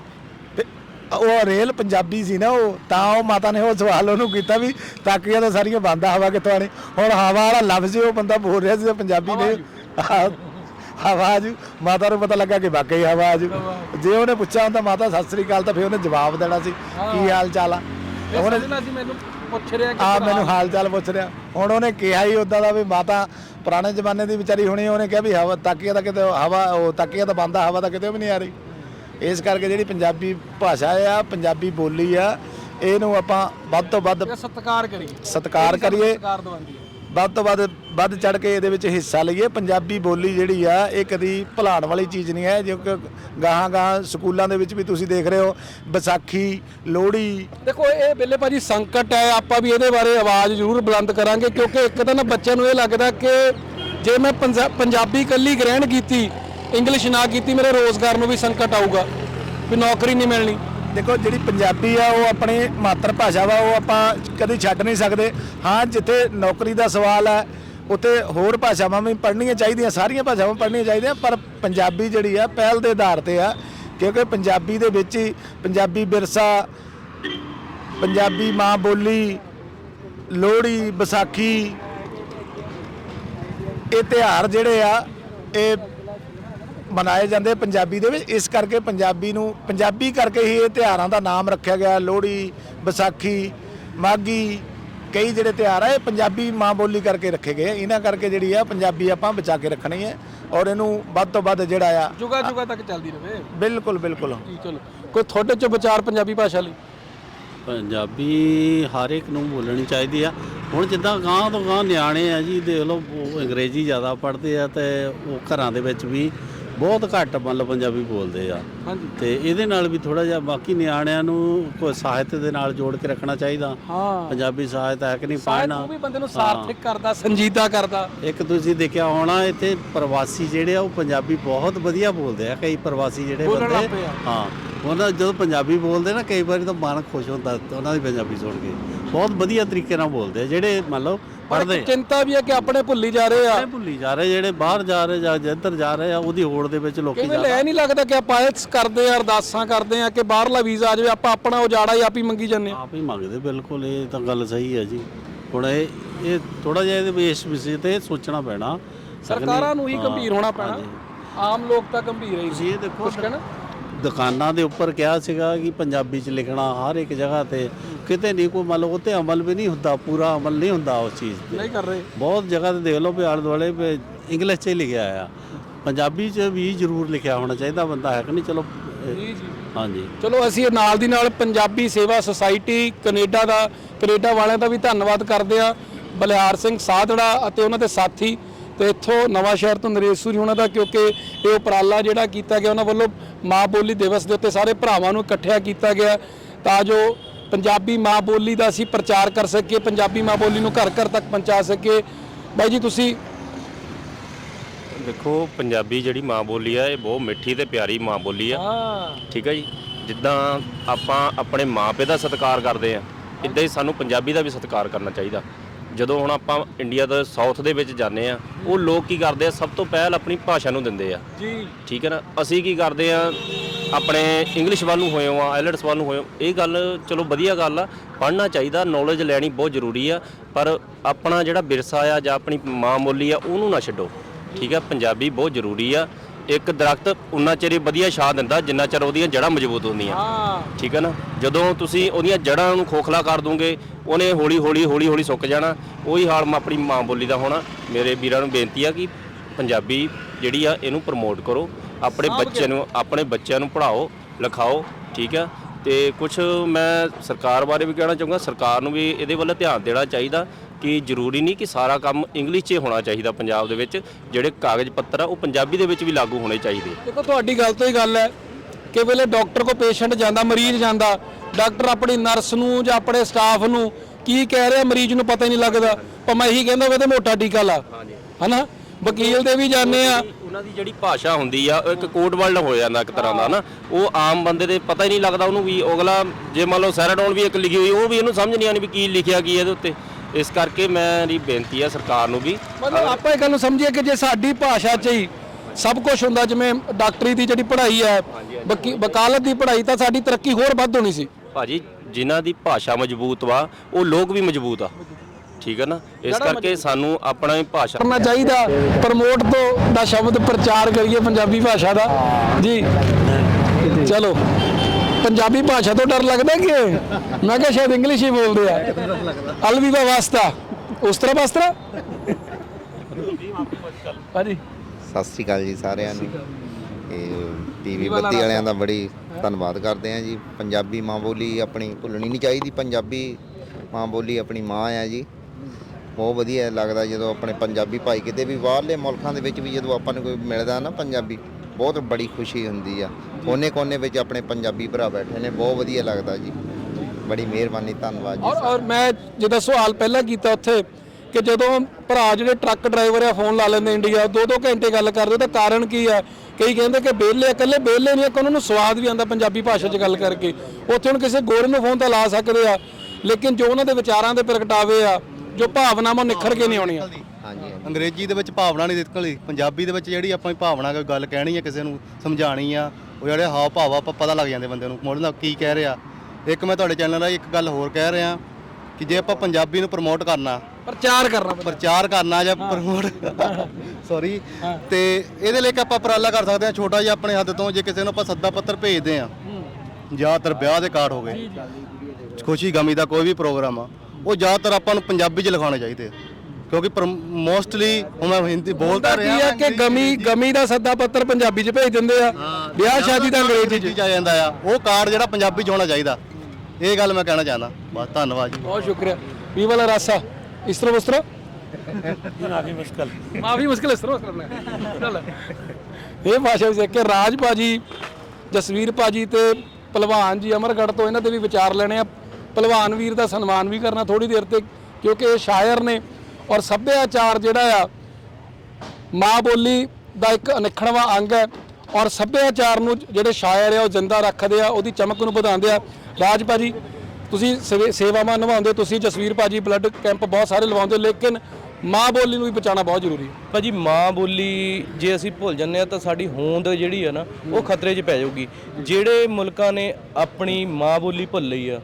ਉਹ ਰੇਲ ਪੰਜਾਬੀ ਸੀ ਨਾ ਉਹ ਤਾਂ ਉਹ ਮਾਤਾ ਨੇ ਉਹ ਸਵਾਲ ਉਹਨੂੰ ਕੀਤਾ ਵੀ ਤਾਕੀਆਂ ਤਾਂ ਸਾਰੀਆਂ ਬੰਦ ਹਵਾ ਕਿੱਥੋਂ ਆਣੀ ਹੁਣ ਹਵਾ ਵਾਲਾ ਲਫ਼ਜ਼ ਉਹ ਬੰਦਾ ਬੋਲ ਰਿਹਾ ਸੀ ਪੰਜਾਬੀ ਨੇ। ਆਜੂ ਮਾਤਾ ਨੂੰ ਪਤਾ ਲੱਗਾ ਕਿ ਵਾਕਈ ਹਵਾ ਆਜੂ ਜੇ ਉਹਨੇ ਪੁੱਛਿਆ ਹੁੰਦਾ ਮਾਤਾ ਸਤਿ ਸ੍ਰੀ ਅਕਾਲ ਤਾਂ ਫਿਰ ਉਹਨੇ ਜਵਾਬ ਦੇਣਾ ਸੀ ਕੀ ਹਾਲ ਚਾਲ ਆ? ਉਹਨੇ ਸੀ ਮੈਨੂੰ ਪੁੱਛ ਰਿਹਾ ਕਿ ਆ ਮੈਨੂੰ ਹਾਲ ਚਾਲ ਪੁੱਛ ਰਿਹਾ। ਹੁਣ ਉਹਨੇ ਕਿਹਾ ਹੀ ਉਦਾਂ ਦਾ ਵੀ ਮਾਤਾ ਪੁਰਾਣੇ ਜ਼ਮਾਨੇ ਦੀ ਵਿਚਾਰੀ ਹੋਣੀ ਉਹਨੇ ਕਿਹਾ ਵੀ ਹਵਾ ਤਾਕੀਆਂ ਤਾਂ ਕਿਤੇ ਹਵਾ ਉਹ ਤਾਕੀਆਂ ਤਾਂ ਬੰਦ ਹਵਾ ਤਾਂ ਕਿਤੇ ਵੀ ਨਹੀਂ ਆ ਰਹੀ। ਇਸ ਕਰਕੇ ਜਿਹੜੀ ਪੰਜਾਬੀ ਭਾਸ਼ਾ ਆ ਪੰਜਾਬੀ ਬੋਲੀ ਆ ਇਹਨੂੰ ਆਪਾਂ ਵੱਧ ਤੋਂ ਵੱਧ ਸਤਿਕਾਰ ਕਰੀਏ। ਸਤਿਕਾਰ ਕਰੀਏ। ਸਤਿਕਾਰ ਦਵਾਂਦੀ ਵੱਧ ਤੋਂ ਵੱਧ ਵੱਧ ਚੜ ਕੇ ਇਹਦੇ ਵਿੱਚ ਹਿੱਸਾ ਲਈਏ। ਪੰਜਾਬੀ ਬੋਲੀ ਜਿਹੜੀ ਆ, ਇਹ ਕਦੀ ਭੁਲਾਉਣ ਵਾਲੀ ਚੀਜ਼ ਨਹੀਂ ਹੈ। ਜੋ ਗਾਹਾਂ ਗਾਹਾਂ ਸਕੂਲਾਂ ਦੇ ਵਿੱਚ ਵੀ ਤੁਸੀਂ ਦੇਖ ਰਹੇ ਹੋ, ਵਿਸਾਖੀ, ਲੋਹੜੀ। ਦੇਖੋ, ਇਹ ਬਿੱਲੇ ਭਾਜੀ ਸੰਕਟ ਹੈ। ਆਪਾਂ ਵੀ ਇਹਦੇ ਬਾਰੇ ਆਵਾਜ਼ ਜ਼ਰੂਰ ਬੁਲੰਦ ਕਰਾਂਗੇ ਕਿਉਂਕਿ ਇੱਕ ਤਾਂ ਨਾ ਬੱਚਿਆਂ ਨੂੰ ਇਹ ਲੱਗਦਾ ਕਿ ਜੇ ਮੈਂ ਪੰਜਾਬੀ ਇਕੱਲੀ ਗ੍ਰਹਿਣ ਕੀਤੀ ਇੰਗਲਿਸ਼ ਨਾ ਕੀਤੀ, ਮੇਰੇ ਰੋਜ਼ਗਾਰ ਨੂੰ ਵੀ ਸੰਕਟ ਆਊਗਾ, ਵੀ ਨੌਕਰੀ ਨਹੀਂ ਮਿਲਣੀ। ਦੇਖੋ, ਜਿਹੜੀ ਪੰਜਾਬੀ ਆ, ਉਹ ਆਪਣੀ ਮਾਤਰ ਭਾਸ਼ਾ ਵਾ, ਉਹ ਆਪਾਂ ਕਦੀ ਛੱਡ ਨਹੀਂ ਸਕਦੇ। ਹਾਂ, ਜਿੱਥੇ ਨੌਕਰੀ ਦਾ ਸਵਾਲ ਹੈ ਉੱਥੇ ਹੋਰ ਭਾਸ਼ਾਵਾਂ ਵੀ ਪੜ੍ਹਨੀਆਂ ਚਾਹੀਦੀਆਂ, ਸਾਰੀਆਂ ਭਾਸ਼ਾਵਾਂ ਪੜ੍ਹਨੀਆਂ ਚਾਹੀਦੀਆਂ, ਪਰ ਪੰਜਾਬੀ ਜਿਹੜੀ ਆ, ਪਹਿਲ ਦੇ ਆਧਾਰ ਤੇ ਆ, ਕਿਉਂਕਿ ਪੰਜਾਬੀ ਦੇ ਵਿੱਚ ਹੀ ਪੰਜਾਬੀ ਵਿਰਸਾ, ਪੰਜਾਬੀ ਮਾਂ ਬੋਲੀ, ਲੋਹੜੀ, ਵਿਸਾਖੀ, ਇਹ ਤਿਉਹਾਰ ਜਿਹੜੇ ਆ, ਇਹ ਮਨਾਏ ਜਾਂਦੇ ਪੰਜਾਬੀ ਦੇ ਵਿੱਚ। ਇਸ ਕਰਕੇ ਪੰਜਾਬੀ ਨੂੰ ਪੰਜਾਬੀ ਕਰਕੇ ਹੀ ਇਹ ਤਿਉਹਾਰਾਂ ਦਾ ਨਾਮ ਰੱਖਿਆ ਗਿਆ। ਲੋਹੜੀ ਵਿਸਾਖੀ ਮਾਗੀ ਕਈ ਜਿਹੜੇ ਤਿਉਹਾਰ ਆ ਇਹ ਪੰਜਾਬੀ ਮਾਂ ਬੋਲੀ ਕਰਕੇ ਰੱਖੇ ਗਏ ਆ। ਇਹਨਾਂ ਕਰਕੇ ਜਿਹੜੀ ਆ ਪੰਜਾਬੀ ਆਪਾਂ ਬਚਾ ਕੇ ਰੱਖਣੀ ਹੈ ਔਰ ਇਹਨੂੰ ਵੱਧ ਤੋਂ ਵੱਧ ਜਿਹੜਾ ਆ ਜੁਗਾ ਜੁਗਾ ਤੱਕ ਚੱਲਦੀ ਰਹੇ ਬਿਲਕੁਲ ਬਿਲਕੁਲ। ਜੀ ਚਲੋ। ਕੋਈ ਤੁਹਾਡੇ ਚ ਵਿਚਾਰ ਪੰਜਾਬੀ ਭਾਸ਼ਾ ਲਈ? ਪੰਜਾਬੀ ਹਰ ਇੱਕ ਨੂੰ ਬੋਲਣੀ ਚਾਹੀਦੀ ਆ। ਹੁਣ ਜਿੱਦਾਂ ਗਾਂ ਤੋਂ ਗਾਂ ਨਿਆਣੇ ਆ ਜੀ ਦੇਖ ਲਓ ਉਹ ਅੰਗਰੇਜ਼ੀ ਜ਼ਿਆਦਾ ਪੜ੍ਹਦੇ ਆ ਤੇ ਉਹ ਘਰਾਂ ਦੇ ਵਿੱਚ ਵੀ ਬਹੁਤ ਘੱਟ ਮਤਲਬ ਪੰਜਾਬੀ ਬੋਲਦੇ ਆ। ਹਾਂਜੀ। ਤੇ ਇਹਦੇ ਨਾਲ ਵੀ ਥੋੜਾ ਜਿਹਾ ਬਾਕੀ ਨਿਆਣਿਆਂ ਨੂੰ ਕੋਈ ਸਾਹਿਤ ਦੇ ਨਾਲ ਜੋੜ ਕੇ ਰੱਖਣਾ ਚਾਹੀਦਾ। ਹਾਂ। ਪੰਜਾਬੀ ਸਾਹਿਤ ਹੈ ਕਿ ਨਹੀਂ? ਪੜ੍ਹਨਾ ਉਹ ਵੀ ਬੰਦੇ ਨੂੰ ਸਾਰਥਕ ਕਰਦਾ ਸੰਜੀਦਾ ਕਰਦਾ। ਇੱਕ ਤੁਸੀਂ ਦੇਖਿਆ ਹੋਣਾ ਇੱਥੇ ਪ੍ਰਵਾਸੀ ਜਿਹੜੇ ਆ ਉਹ ਪੰਜਾਬੀ ਬਹੁਤ ਵਧੀਆ ਬੋਲਦੇ ਆ। ਕਈ ਪ੍ਰਵਾਸੀ ਜਿਹੜੇ ਬੋਲਣ ਲੱਗ ਬੰਦੇ ਆ। ਹਾਂ। ਉਹਨਾਂ ਜਦੋਂ ਪੰਜਾਬੀ ਬੋਲਦੇ ਨਾ ਕਈ ਵਾਰੀ ਤਾਂ ਮਨ ਖੁਸ਼ ਹੁੰਦਾ ਉਹਨਾਂ ਦੀ ਪੰਜਾਬੀ ਸੁਣ ਕੇ। ਬਹੁਤ ਵਧੀਆ ਤਰੀਕੇ ਨਾਲ ਬੋਲਦੇ ਆ। ਜਿਹੜੇ ਮੰਨ ਲਓ ਪਰ ਇੱਕ ਚਿੰਤਾ ਵੀ ਹੈ ਕਿ ਆਪਣੇ ਭੁੱਲੀ ਜਾ ਰਹੇ ਆ। ਇਹ ਭੁੱਲੀ ਜਾ ਰਹੇ ਜਿਹੜੇ ਬਾਹਰ ਜਾ ਰਹੇ ਜਾਂ ਜਿੱਧਰ ਜਾ ਰਹੇ ਆ ਉਹਦੀ ਹੋੜ ਦੇ ਵਿੱਚ ਲੋਕੀ ਕਿਵੇਂ ਜ਼ਿਆਦਾ ਲੈ ਨਹੀਂ ਲੱਗਦਾ ਕਿ ਆਪਾਂ ਇਹ ਕਰਦੇ ਆ ਅਰਦਾਸਾਂ ਕਰਦੇ ਆ ਕਿ ਬਾਹਰਲਾ ਵੀਜ਼ਾ ਆ ਜਾਵੇ ਆਪਾਂ ਆਪਣਾ ਉਜਾੜਾ ਹੀ ਆਪ ਹੀ ਮੰਗੀ ਜਾਂਦੇ ਆ। ਆਪ ਹੀ ਮੰਗਦੇ ਬਿਲਕੁਲ ਇਹ ਤਾਂ ਗੱਲ ਸਹੀ ਹੈ ਜੀ। ਹੁਣ ਇਹ ਇਹ ਥੋੜਾ ਜਿਹਾ ਇਹਦੇ ਇਸ ਵਿਸ਼ੇ ਤੇ ਸੋਚਣਾ ਪੈਣਾ। ਸਰਕਾਰਾਂ ਨੂੰ ਹੀ ਗੰਭੀਰ ਹੋਣਾ ਪੈਣਾ। ਆਮ ਲੋਕ ਤਾਂ ਗੰਭੀਰ ਹੀ ਇਹ ਦੇਖੋ ਦੁਕਾਨਾਂ ਦੇ ਉੱਪਰ ਕਿਹਾ ਸੀਗਾ ਕਿ ਪੰਜਾਬੀ 'ਚ ਲਿਖਣਾ ਹਰ ਇੱਕ ਜਗ੍ਹਾ ਤੇ। ਕਿਤੇ ਨਹੀਂ ਕੋਈ ਮੰਨ ਲਓ ਉਹ ਤੇ ਅਮਲ ਵੀ ਨਹੀਂ ਹੁੰਦਾ ਪੂਰਾ ਅਮਲ ਨਹੀਂ ਹੁੰਦਾ ਉਸ ਚੀਜ਼ ਤੇ। ਨਹੀਂ ਕਰ ਰਹੇ। ਬਹੁਤ ਜਗ੍ਹਾ ਤੇ ਦੇਖ ਲਓ ਵੀ ਆਲੇ ਦੁਆਲੇ ਵੀ ਇੰਗਲਿਸ਼ 'ਚ ਹੀ ਲਿਖਿਆ ਆ ਪੰਜਾਬੀ 'ਚ ਵੀ ਜ਼ਰੂਰ ਲਿਖਿਆ ਹੋਣਾ ਚਾਹੀਦਾ ਬੰਦਾ ਹੈ ਕਿ ਨਹੀਂ? ਚਲੋ ਇਹ- ਜੀ ਜੀ। ਹਾਂਜੀ। ਚਲੋ ਅਸੀਂ ਨਾਲ ਦੀ ਨਾਲ ਪੰਜਾਬੀ ਸੇਵਾ ਸੁਸਾਇਟੀ ਕੈਨੇਡਾ ਦਾ ਕੈਨੇਡਾ ਵਾਲਿਆਂ ਦਾ ਵੀ ਧੰਨਵਾਦ ਕਰਦੇ ਆ ਬਲਿਹਾਰ ਸਿੰਘ ਸਾਧੜਾ ਅਤੇ ਉਹਨਾਂ ਦੇ ਸਾਥੀ ਤੇ ਇੱਥੋਂ ਨਵਾਂ ਸ਼ਹਿਰ ਤੋਂ ਨਰੇਸ਼ ਸੂਰੀ ਉਹਨਾਂ ਦਾ ਕਿਉਂਕਿ ਇਹ ਉਪਰਾਲਾ ਜਿਹੜਾ ਕੀਤਾ ਗਿਆ ਉਹਨਾਂ ਵੱਲੋਂ ਮਾਂ ਬੋਲੀ ਦਿਵਸ ਦੇ ਉੱਤੇ ਸਾਰੇ ਭਰਾਵਾਂ ਨੂੰ ਇਕੱਠਿਆ ਕੀਤਾ ਗਿਆ। ਤਾਂ ਜੋ ਪੰਜਾਬੀ ਮਾਂ ਬੋਲੀ ਦਾ ਅਸੀਂ ਪ੍ਰਚਾਰ ਕਰ ਸਕੀਏ ਪੰਜਾਬੀ ਮਾਂ ਬੋਲੀ ਨੂੰ ਘਰ ਘਰ ਤੱਕ ਪਹੁੰਚਾ ਸਕੀਏ। ਬਾਈ ਜੀ ਤੁਸੀਂ ਦੇਖੋ ਪੰਜਾਬੀ ਜਿਹੜੀ ਮਾਂ ਬੋਲੀ ਆ ਇਹ ਬਹੁਤ ਮਿੱਠੀ ਤੇ ਪਿਆਰੀ ਮਾਂ ਬੋਲੀ ਆ। ਹਾਂ। ਠੀਕ ਹੈ ਜੀ? ਜਿੱਦਾਂ ਆਪਾਂ ਆਪਣੇ ਮਾਪੇ ਦਾ ਸਤਿਕਾਰ ਕਰਦੇ ਆ ਇਦਾਂ ਹੀ ਸਾਨੂੰ ਪੰਜਾਬੀ ਦਾ ਵੀ ਸਤਿਕਾਰ ਕਰਨਾ ਚਾਹੀਦਾ। ਜਦੋਂ ਹੁਣ ਆਪਾਂ ਇੰਡੀਆ ਦੇ ਸਾਊਥ ਦੇ ਵਿੱਚ ਜਾਂਦੇ ਆ ਉਹ ਲੋਕ ਕੀ ਕਰਦੇ ਆ? ਸਭ ਤੋਂ ਪਹਿਲ ਆਪਣੀ ਭਾਸ਼ਾ ਨੂੰ ਦਿੰਦੇ ਆ। ਜੀ। ਠੀਕ ਹੈ ਨਾ? ਅਸੀਂ ਕੀ ਕਰਦੇ ਆ? ਆਪਣੇ ਇੰਗਲਿਸ਼ ਵੱਲ ਨੂੰ ਹੋਏ ਆ ਆਇਲਟਸ ਵੱਲ ਨੂੰ ਹੋਏ ਹੋ। ਇਹ ਗੱਲ ਚਲੋ ਵਧੀਆ ਗੱਲ ਆ ਪੜ੍ਹਨਾ ਚਾਹੀਦਾ ਨੌਲੇਜ ਲੈਣੀ ਬਹੁਤ ਜ਼ਰੂਰੀ ਆ ਪਰ ਆਪਣਾ ਜਿਹੜਾ ਵਿਰਸਾ ਆ ਜਾਂ ਆਪਣੀ ਮਾਂ ਬੋਲੀ ਆ ਉਹਨੂੰ ਨਾ ਛੱਡੋ। ਠੀਕ ਆ ਪੰਜਾਬੀ ਬਹੁਤ ਜ਼ਰੂਰੀ ਆ। ਇੱਕ ਦਰਖਤ ਉਨਾ ਚਿਰ ਹੀ ਵਧੀਆ ਛਾਂ ਦਿੰਦਾ ਜਿੰਨਾ ਚਿਰ ਉਹਦੀਆਂ ਜੜ੍ਹਾਂ ਮਜ਼ਬੂਤ ਹੁੰਦੀਆਂ। ਹਾਂ। ਠੀਕ ਹੈ ਨਾ? ਜਦੋਂ ਤੁਸੀਂ ਉਹਦੀਆਂ ਜੜ੍ਹਾਂ ਨੂੰ ਖੋਖਲਾ ਕਰ ਦੋਗੇ ਉਹਨੇ ਹੌਲੀ ਹੌਲੀ ਹੌਲੀ ਹੌਲੀ ਸੁੱਕ ਜਾਣਾ। ਉਹੀ ਹਾਲ ਮ ਆਪਣੀ ਮਾਂ ਬੋਲੀ ਦਾ ਹੋਣਾ। ਮੇਰੇ ਵੀਰਾਂ ਨੂੰ ਬੇਨਤੀ ਆ ਕਿ ਪੰਜਾਬੀ ਜਿਹੜੀ ਆ ਇਹਨੂੰ ਪ੍ਰਮੋਟ ਕਰੋ। ਆਪਣੇ ਬੱਚਿਆਂ ਨੂੰ ਆਪਣੇ ਬੱਚਿਆਂ ਨੂੰ ਪੜ੍ਹਾਓ ਲਿਖਾਓ ਠੀਕ ਆ? ਤੇ ਕੁਝ ਮੈਂ ਸਰਕਾਰ ਬਾਰੇ ਵੀ ਕਹਿਣਾ ਚਾਹੂੰਗਾ। ਸਰਕਾਰ ਨੂੰ ਵੀ ਇਹਦੇ ਵੱਲ ਧਿਆਨ ਦੇਣਾ ਚਾਹੀਦਾ। ਕਿ ਜ਼ਰੂਰੀ ਨਹੀਂ ਕਿ ਸਾਰਾ ਕੰਮ ਇੰਗਲਿਸ਼ 'ਚ ਹੋਣਾ ਚਾਹੀਦਾ ਪੰਜਾਬ ਦੇ ਵਿੱਚ ਜਿਹੜੇ ਕਾਗਜ਼ ਪੱਤਰ ਆ ਉਹ ਪੰਜਾਬੀ ਦੇ ਵਿੱਚ ਵੀ ਲਾਗੂ ਹੋਣੇ ਚਾਹੀਦੇ। ਦੇਖੋ ਤੁਹਾਡੀ ਗੱਲ ਤੋਂ ਹੀ ਗੱਲ ਹੈ ਕਿ ਵੇਲੇ ਡਾਕਟਰ ਕੋ ਪੇਸ਼ੈਂਟ ਜਾਂਦਾ ਮਰੀਜ਼ ਜਾਂਦਾ ਡਾਕਟਰ ਆਪਣੀ ਨਰਸ ਨੂੰ ਜਾਂ ਆਪਣੇ ਸਟਾਫ ਨੂੰ ਕੀ ਕਹਿ ਰਿਹਾ ਮਰੀਜ਼ ਨੂੰ ਪਤਾ ਹੀ ਨਹੀਂ ਲੱਗਦਾ। ਭਾਵੇਂ ਇਹੀ ਕਹਿੰਦਾ ਵੇ ਤੇ ਮੋਟਾ ਟੀਕਾ ਲਾ ਹਨਾ? ਵਕੀਲ ਦੇ ਵੀ ਜਾਂਦੇ ਆ। ਉਹਨਾਂ ਦੀ ਜਿਹੜੀ ਭਾਸ਼ਾ ਹੁੰਦੀ ਆ ਉਹ ਇੱਕ ਕੋਡ ਵਰਡ ਹੋ ਜਾਂਦਾ ਇੱਕ ਤਰ੍ਹਾਂ ਦਾ ਨਾ ਉਹ ਆਮ ਬੰਦੇ ਦੇ ਪਤਾ ਹੀ ਨਹੀਂ ਲੱਗਦਾ ਉਹਨੂੰ ਵੀ ਅਗਲਾ ਜੇ ਮੰਨ ਲਓ ਸੈਰਾਡੋਨ ਵੀ ਇੱਕ ਲਿਖੀ ਹੋਈ ਉਹ ਵੀ ਇਹਨੂੰ ਸਮਝ ਨਹੀਂ ਆਣੀ ਵੀ ਕੀ ਲਿਖਿਆ ਕੀ ਇਹਦੇ ਉੱਤੇ। ਇਸ ਕਰਕੇ ਮੇਰੀ ਬੇਨਤੀ ਆ ਸਰਕਾਰ ਨੂੰ ਵੀ। ਮਤਲਬ ਆਪਾਂ ਇਹ ਗੱਲ ਨੂੰ ਸਮਝੀਏ ਕਿ ਜੇ ਸਾਡੀ ਭਾਸ਼ਾ 'ਚ ਹੀ ਸਭ ਕੁਝ ਹੁੰਦਾ ਜਿਵੇਂ ਡਾਕਟਰੀ ਦੀ ਜਿਹੜੀ ਪੜ੍ਹਾਈ ਹੈ ਵਕੀ- ਵਕਾਲਤ ਦੀ ਪੜ੍ਹਾਈ ਤਾਂ ਸਾਡੀ ਤਰੱਕੀ ਹੋਰ ਵੱਧ ਹੋਣੀ ਸੀ। ਭਾਜੀ ਜਿਨ੍ਹਾਂ ਦੀ ਭਾਸ਼ਾ ਮਜ਼ਬੂਤ ਵਾ ਉਹ ਲੋਕ ਵੀ ਮਜ਼ਬੂਤ ਆ। ਠੀਕ ਹੈ ਨਾ? ਇਸ ਕਰਕੇ ਸਾਨੂੰ ਆਪਣਾ ਹੀ ਭਾਸ਼ਾ ਕਰਨਾ ਚਾਹੀਦਾ ਪ੍ਰਮੋਟ ਤੋਂ ਦਾ ਸ਼ਬਦ ਪ੍ਰਚਾਰ ਕਰੀਏ ਪੰਜਾਬੀ ਭਾਸ਼ਾ ਦਾ। ਜੀ। ਚਲੋ। ਪੰਜਾਬੀ ਭਾਸ਼ਾ ਤੋਂ ਡਰ ਲੱਗਦਾ ਕਿ ਮੈਂ ਕਿਹਾ ਸ਼ਾਇਦ ਇੰਗਲਿਸ਼ ਹੀ ਬੋਲਦੇ ਆ। ਅਲਵੀਦਾ ਵਾਸਤਾ। ਉਸ ਤਰ੍ਹਾਂ ਵਾਸਤਾ ਭਾਜੀ ਸਤਿ ਸ੍ਰੀ ਅਕਾਲ ਜੀ ਸਾਰਿਆਂ ਨੂੰ। ਇਹ ਟੀਵੀ ਬੱਤੀ ਵਾਲਿਆਂ ਦਾ ਬੜੀ ਧੰਨਵਾਦ ਕਰਦੇ ਆ ਜੀ। ਪੰਜਾਬੀ ਮਾਂ ਬੋਲੀ ਆਪਣੀ ਭੁੱਲਣੀ ਨਹੀਂ ਚਾਹੀਦੀ। ਪੰਜਾਬੀ ਮਾਂ ਬੋਲੀ ਆਪਣੀ ਮਾਂ ਆ ਜੀ। ਬਹੁਤ ਵਧੀਆ ਲੱਗਦਾ ਜਦੋਂ ਆਪਣੇ ਪੰਜਾਬੀ ਭਾਈ ਕਿਤੇ ਵੀ ਬਾਹਰਲੇ ਮੁਲਕਾਂ ਦੇ ਵਿੱਚ ਵੀ ਜਦੋਂ ਆਪਾਂ ਨੂੰ ਕੋਈ ਮਿਲਦਾ ਨਾ ਪੰਜਾਬੀ। ਬਹੁਤ ਬੜੀ ਖੁਸ਼ੀ ਹੁੰਦੀ ਆ। ਕੋਨੇ-ਕੋਨੇ ਵਿੱਚ ਆਪਣੇ ਪੰਜਾਬੀ ਭਰਾ ਬੈਠੇ ਨੇ ਬਹੁਤ ਵਧੀਆ ਲੱਗਦਾ ਜੀ। ਬੜੀ ਮਿਹਰਬਾਨੀ ਧੰਨਵਾਦ ਜੀ ਔਰ ਔਰ ਮੈਂ ਜਿਹਦਾ ਸਵਾਲ ਪਹਿਲਾਂ ਕੀਤਾ ਉੱਥੇ ਕਿ ਜਦੋਂ ਭਰਾ ਜਿਹੜੇ ਟਰੱਕ ਡਰਾਈਵਰ ਆ ਫੋਨ ਲਾ ਲੈਂਦੇ ਇੰਡੀਆ ਦੋ ਦੋ ਘੰਟੇ ਗੱਲ ਕਰਦੇ ਉਹਦਾ ਕਾਰਨ ਕੀ ਹੈ ਕਈ ਕਹਿੰਦੇ ਕਿ ਬੇਲੇ ਇਕੱਲੇ ਬੇਲੇ ਨਹੀਂ ਇੱਕ ਉਹਨਾਂ ਨੂੰ ਸਵਾਦ ਵੀ ਆਉਂਦਾ ਪੰਜਾਬੀ ਭਾਸ਼ਾ 'ਚ ਗੱਲ ਕਰਕੇ। ਉੱਥੇ ਹੁਣ ਕਿਸੇ ਗੋਰੇ ਨੂੰ ਫੋਨ ਤਾਂ ਲਾ ਸਕਦੇ ਆ ਲੇਕਿਨ ਜੋ ਉਹਨਾਂ ਦੇ ਵਿਚਾਰਾਂ ਦੇ ਪ੍ਰਗਟਾਵੇ ਆ ਜੋ ਭਾਵਨਾਵਾਂ ਨਿਖਰ ਕੇ ਨਹੀਂ ਆਉਣੀਆਂ। ਹਾਂਜੀ ਹਾਂਜੀ। ਅੰਗਰੇਜ਼ੀ ਦੇ ਵਿੱਚ ਭਾਵਨਾ ਨਹੀਂ ਨਿਕਲੀ ਪੰਜਾਬੀ ਦੇ ਵਿੱਚ ਜਿਹੜੀ ਆਪਾਂ ਭਾਵਨਾ ਕੋਈ ਗੱਲ ਕਹਿਣੀ ਹੈ ਕਿਸੇ ਨੂੰ ਸਮਝਾਣੀ ਆ ਉਹ ਜਿਹੜੇ ਹਾਵ ਭਾਵ ਆ, ਆਪਾਂ ਪਤਾ ਲੱਗ ਜਾਂਦੇ ਬੰਦੇ ਨੂੰ। ਮੋੜਨ ਦਾ ਕੀ ਕਹਿ ਰਿਹਾ। ਇੱਕ ਮੈਂ ਤੁਹਾਡੇ ਚੈਨਲ ਰਾਹੀਂ ਇੱਕ ਗੱਲ ਹੋਰ ਕਹਿ ਰਿਹਾ ਕਿ ਜੇ ਆਪਾਂ ਪੰਜਾਬੀ ਨੂੰ ਪ੍ਰਮੋਟ ਕਰਨਾ ਪ੍ਰਚਾਰ ਕਰਨਾ ਪੈਂਦਾ। ਪ੍ਰਚਾਰ ਕਰਨਾ ਜਾਂ ਪ੍ਰਮੋਟ ਸੌਰੀ <laughs> ਤੇ ਇਹਦੇ ਲਈ ਇੱਕ ਆਪਾਂ ਉਪਰਾਲਾ ਕਰ ਸਕਦੇ ਹਾਂ ਛੋਟਾ ਜਿਹਾ ਆਪਣੇ ਹੱਥ ਤੋਂ ਜੇ ਕਿਸੇ ਨੂੰ ਆਪਾਂ ਸੱਦਾ ਪੱਤਰ ਭੇਜਦੇ ਆ ਜ਼ਿਆਦਾਤਰ ਵਿਆਹ ਦੇ ਕਾਰਡ ਹੋ ਗਏ। ਖੁਸ਼ੀ ਗਮੀ ਦਾ ਕੋਈ ਵੀ ਪ੍ਰੋਗਰਾਮ ਆ ਉਹ ਜ਼ਿਆਦਾਤਰ ਆਪਾਂ ਨੂੰ ਪੰਜਾਬੀ 'ਚ ਲਿਖਾਉਣੇ ਚਾਹੀਦੇ ਆ। ਕਿਉਂਕਿ ਮੋਸਟਲੀ ਹੁਣ ਮੈਂ ਹਿੰਦੀ ਬੋਲਦਾ ਰਿਹਾ ਕੀ ਹੈ ਕਿ ਗਮੀ ਗਮੀ ਦਾ ਸੱਦਾ ਪੱਤਰ ਪੰਜਾਬੀ 'ਚ ਭੇਜ ਦਿੰਦੇ ਆ। ਵਿਆਹ ਸ਼ਾਦੀ ਦਾ ਅੰਗਰੇਜ਼ੀ 'ਚ। ਆ ਜਾਂਦਾ ਆ। ਉਹ ਕਾਰਡ ਜਿਹੜਾ ਪੰਜਾਬੀ 'ਚ ਹੋਣਾ ਚਾਹੀਦਾ। ਇਹ ਗੱਲ ਮੈਂ ਕਹਿਣਾ ਚਾਹੁੰਦਾ। ਬਸ ਧੰਨਵਾਦ ਜੀ। ਬਹੁਤ ਸ਼ੁਕਰੀਆ। ਵੀ ਵਾਲਾ ਰਾਸਾ ਇਸ ਤਰ੍ਹਾਂ ਉਸ ਤਰ੍ਹਾਂ? ਕਾਫੀ ਮੁਸ਼ਕਲ। ਮਾਫੀ ਮੁਸ਼ਕਿਲ ਇਸ ਤਰ੍ਹਾਂ ਕਰਨਾ ਇਹ ਭਾਸ਼ਾ ਸਿੱਖ ਕੇ ਰਾਜ ਭਾਜੀ ਜਸਵੀਰ ਭਾਜੀ ਤੇ ਪਹਿਲਵਾਨ ਜੀ ਅਮਰਗੜ੍ਹ ਤੋਂ ਇਹਨਾਂ ਦੇ ਵੀ ਵਿਚਾਰ ਲੈਣੇ ਆ। ਪਹਿਲਵਾਨ ਵੀਰ ਦਾ ਸਨਮਾਨ ਵੀ ਕਰਨਾ ਥੋੜੀ ਦੇਰ ਤੇ ਕਿਉਂਕਿ ਇਹ ਸ਼ਾਇਰ ਨੇ ਔਰ ਸੱਭਿਆਚਾਰ ਜਿਹੜਾ ਆ ਮਾਂ ਬੋਲੀ ਦਾ ਇੱਕ ਅਨਿੱਖੜਵਾਂ ਅੰਗ ਹੈ ਔਰ ਸੱਭਿਆਚਾਰ ਨੂੰ ਜਿਹੜੇ ਸ਼ਾਇਰ ਆ ਉਹ ਜ਼ਿੰਦਾ ਰੱਖਦੇ ਆ ਉਹਦੀ ਚਮਕ ਨੂੰ ਵਧਾਉਂਦੇ ਆ। ਰਾਜ ਭਾਜੀ ਤੁਸੀਂ ਸੇਵੇ- ਸੇਵਾਵਾਂ ਨਿਭਾਉਂਦੇ ਹੋ, ਤੁਸੀਂ ਜਸਵੀਰ ਭਾਜੀ ਬਲੱਡ ਕੈਂਪ ਬਹੁਤ ਸਾਰੇ ਲਵਾਉਂਦੇ ਹੋ, ਲੇਕਿਨ ਮਾਂ ਬੋਲੀ ਨੂੰ ਵੀ ਬਚਾਉਣਾ ਬਹੁਤ ਜ਼ਰੂਰੀ ਹੈ। ਭਾਜੀ ਮਾਂ ਬੋਲੀ ਜੇ ਅਸੀਂ ਭੁੱਲ ਜੰਨੇ ਆ ਤਾਂ ਸਾਡੀ ਹੋਂਦ ਜਿਹੜੀ ਆ ਨਾ ਉਹ ਖਤਰੇ 'ਚ ਪੈ ਜਾਊਗੀ। ਜਿਹੜੇ ਮੁਲਕਾਂ ਨੇ ਆਪਣੀ ਮਾਂ ਬੋਲੀ ਭੁੱਲ ਲਈ ਆ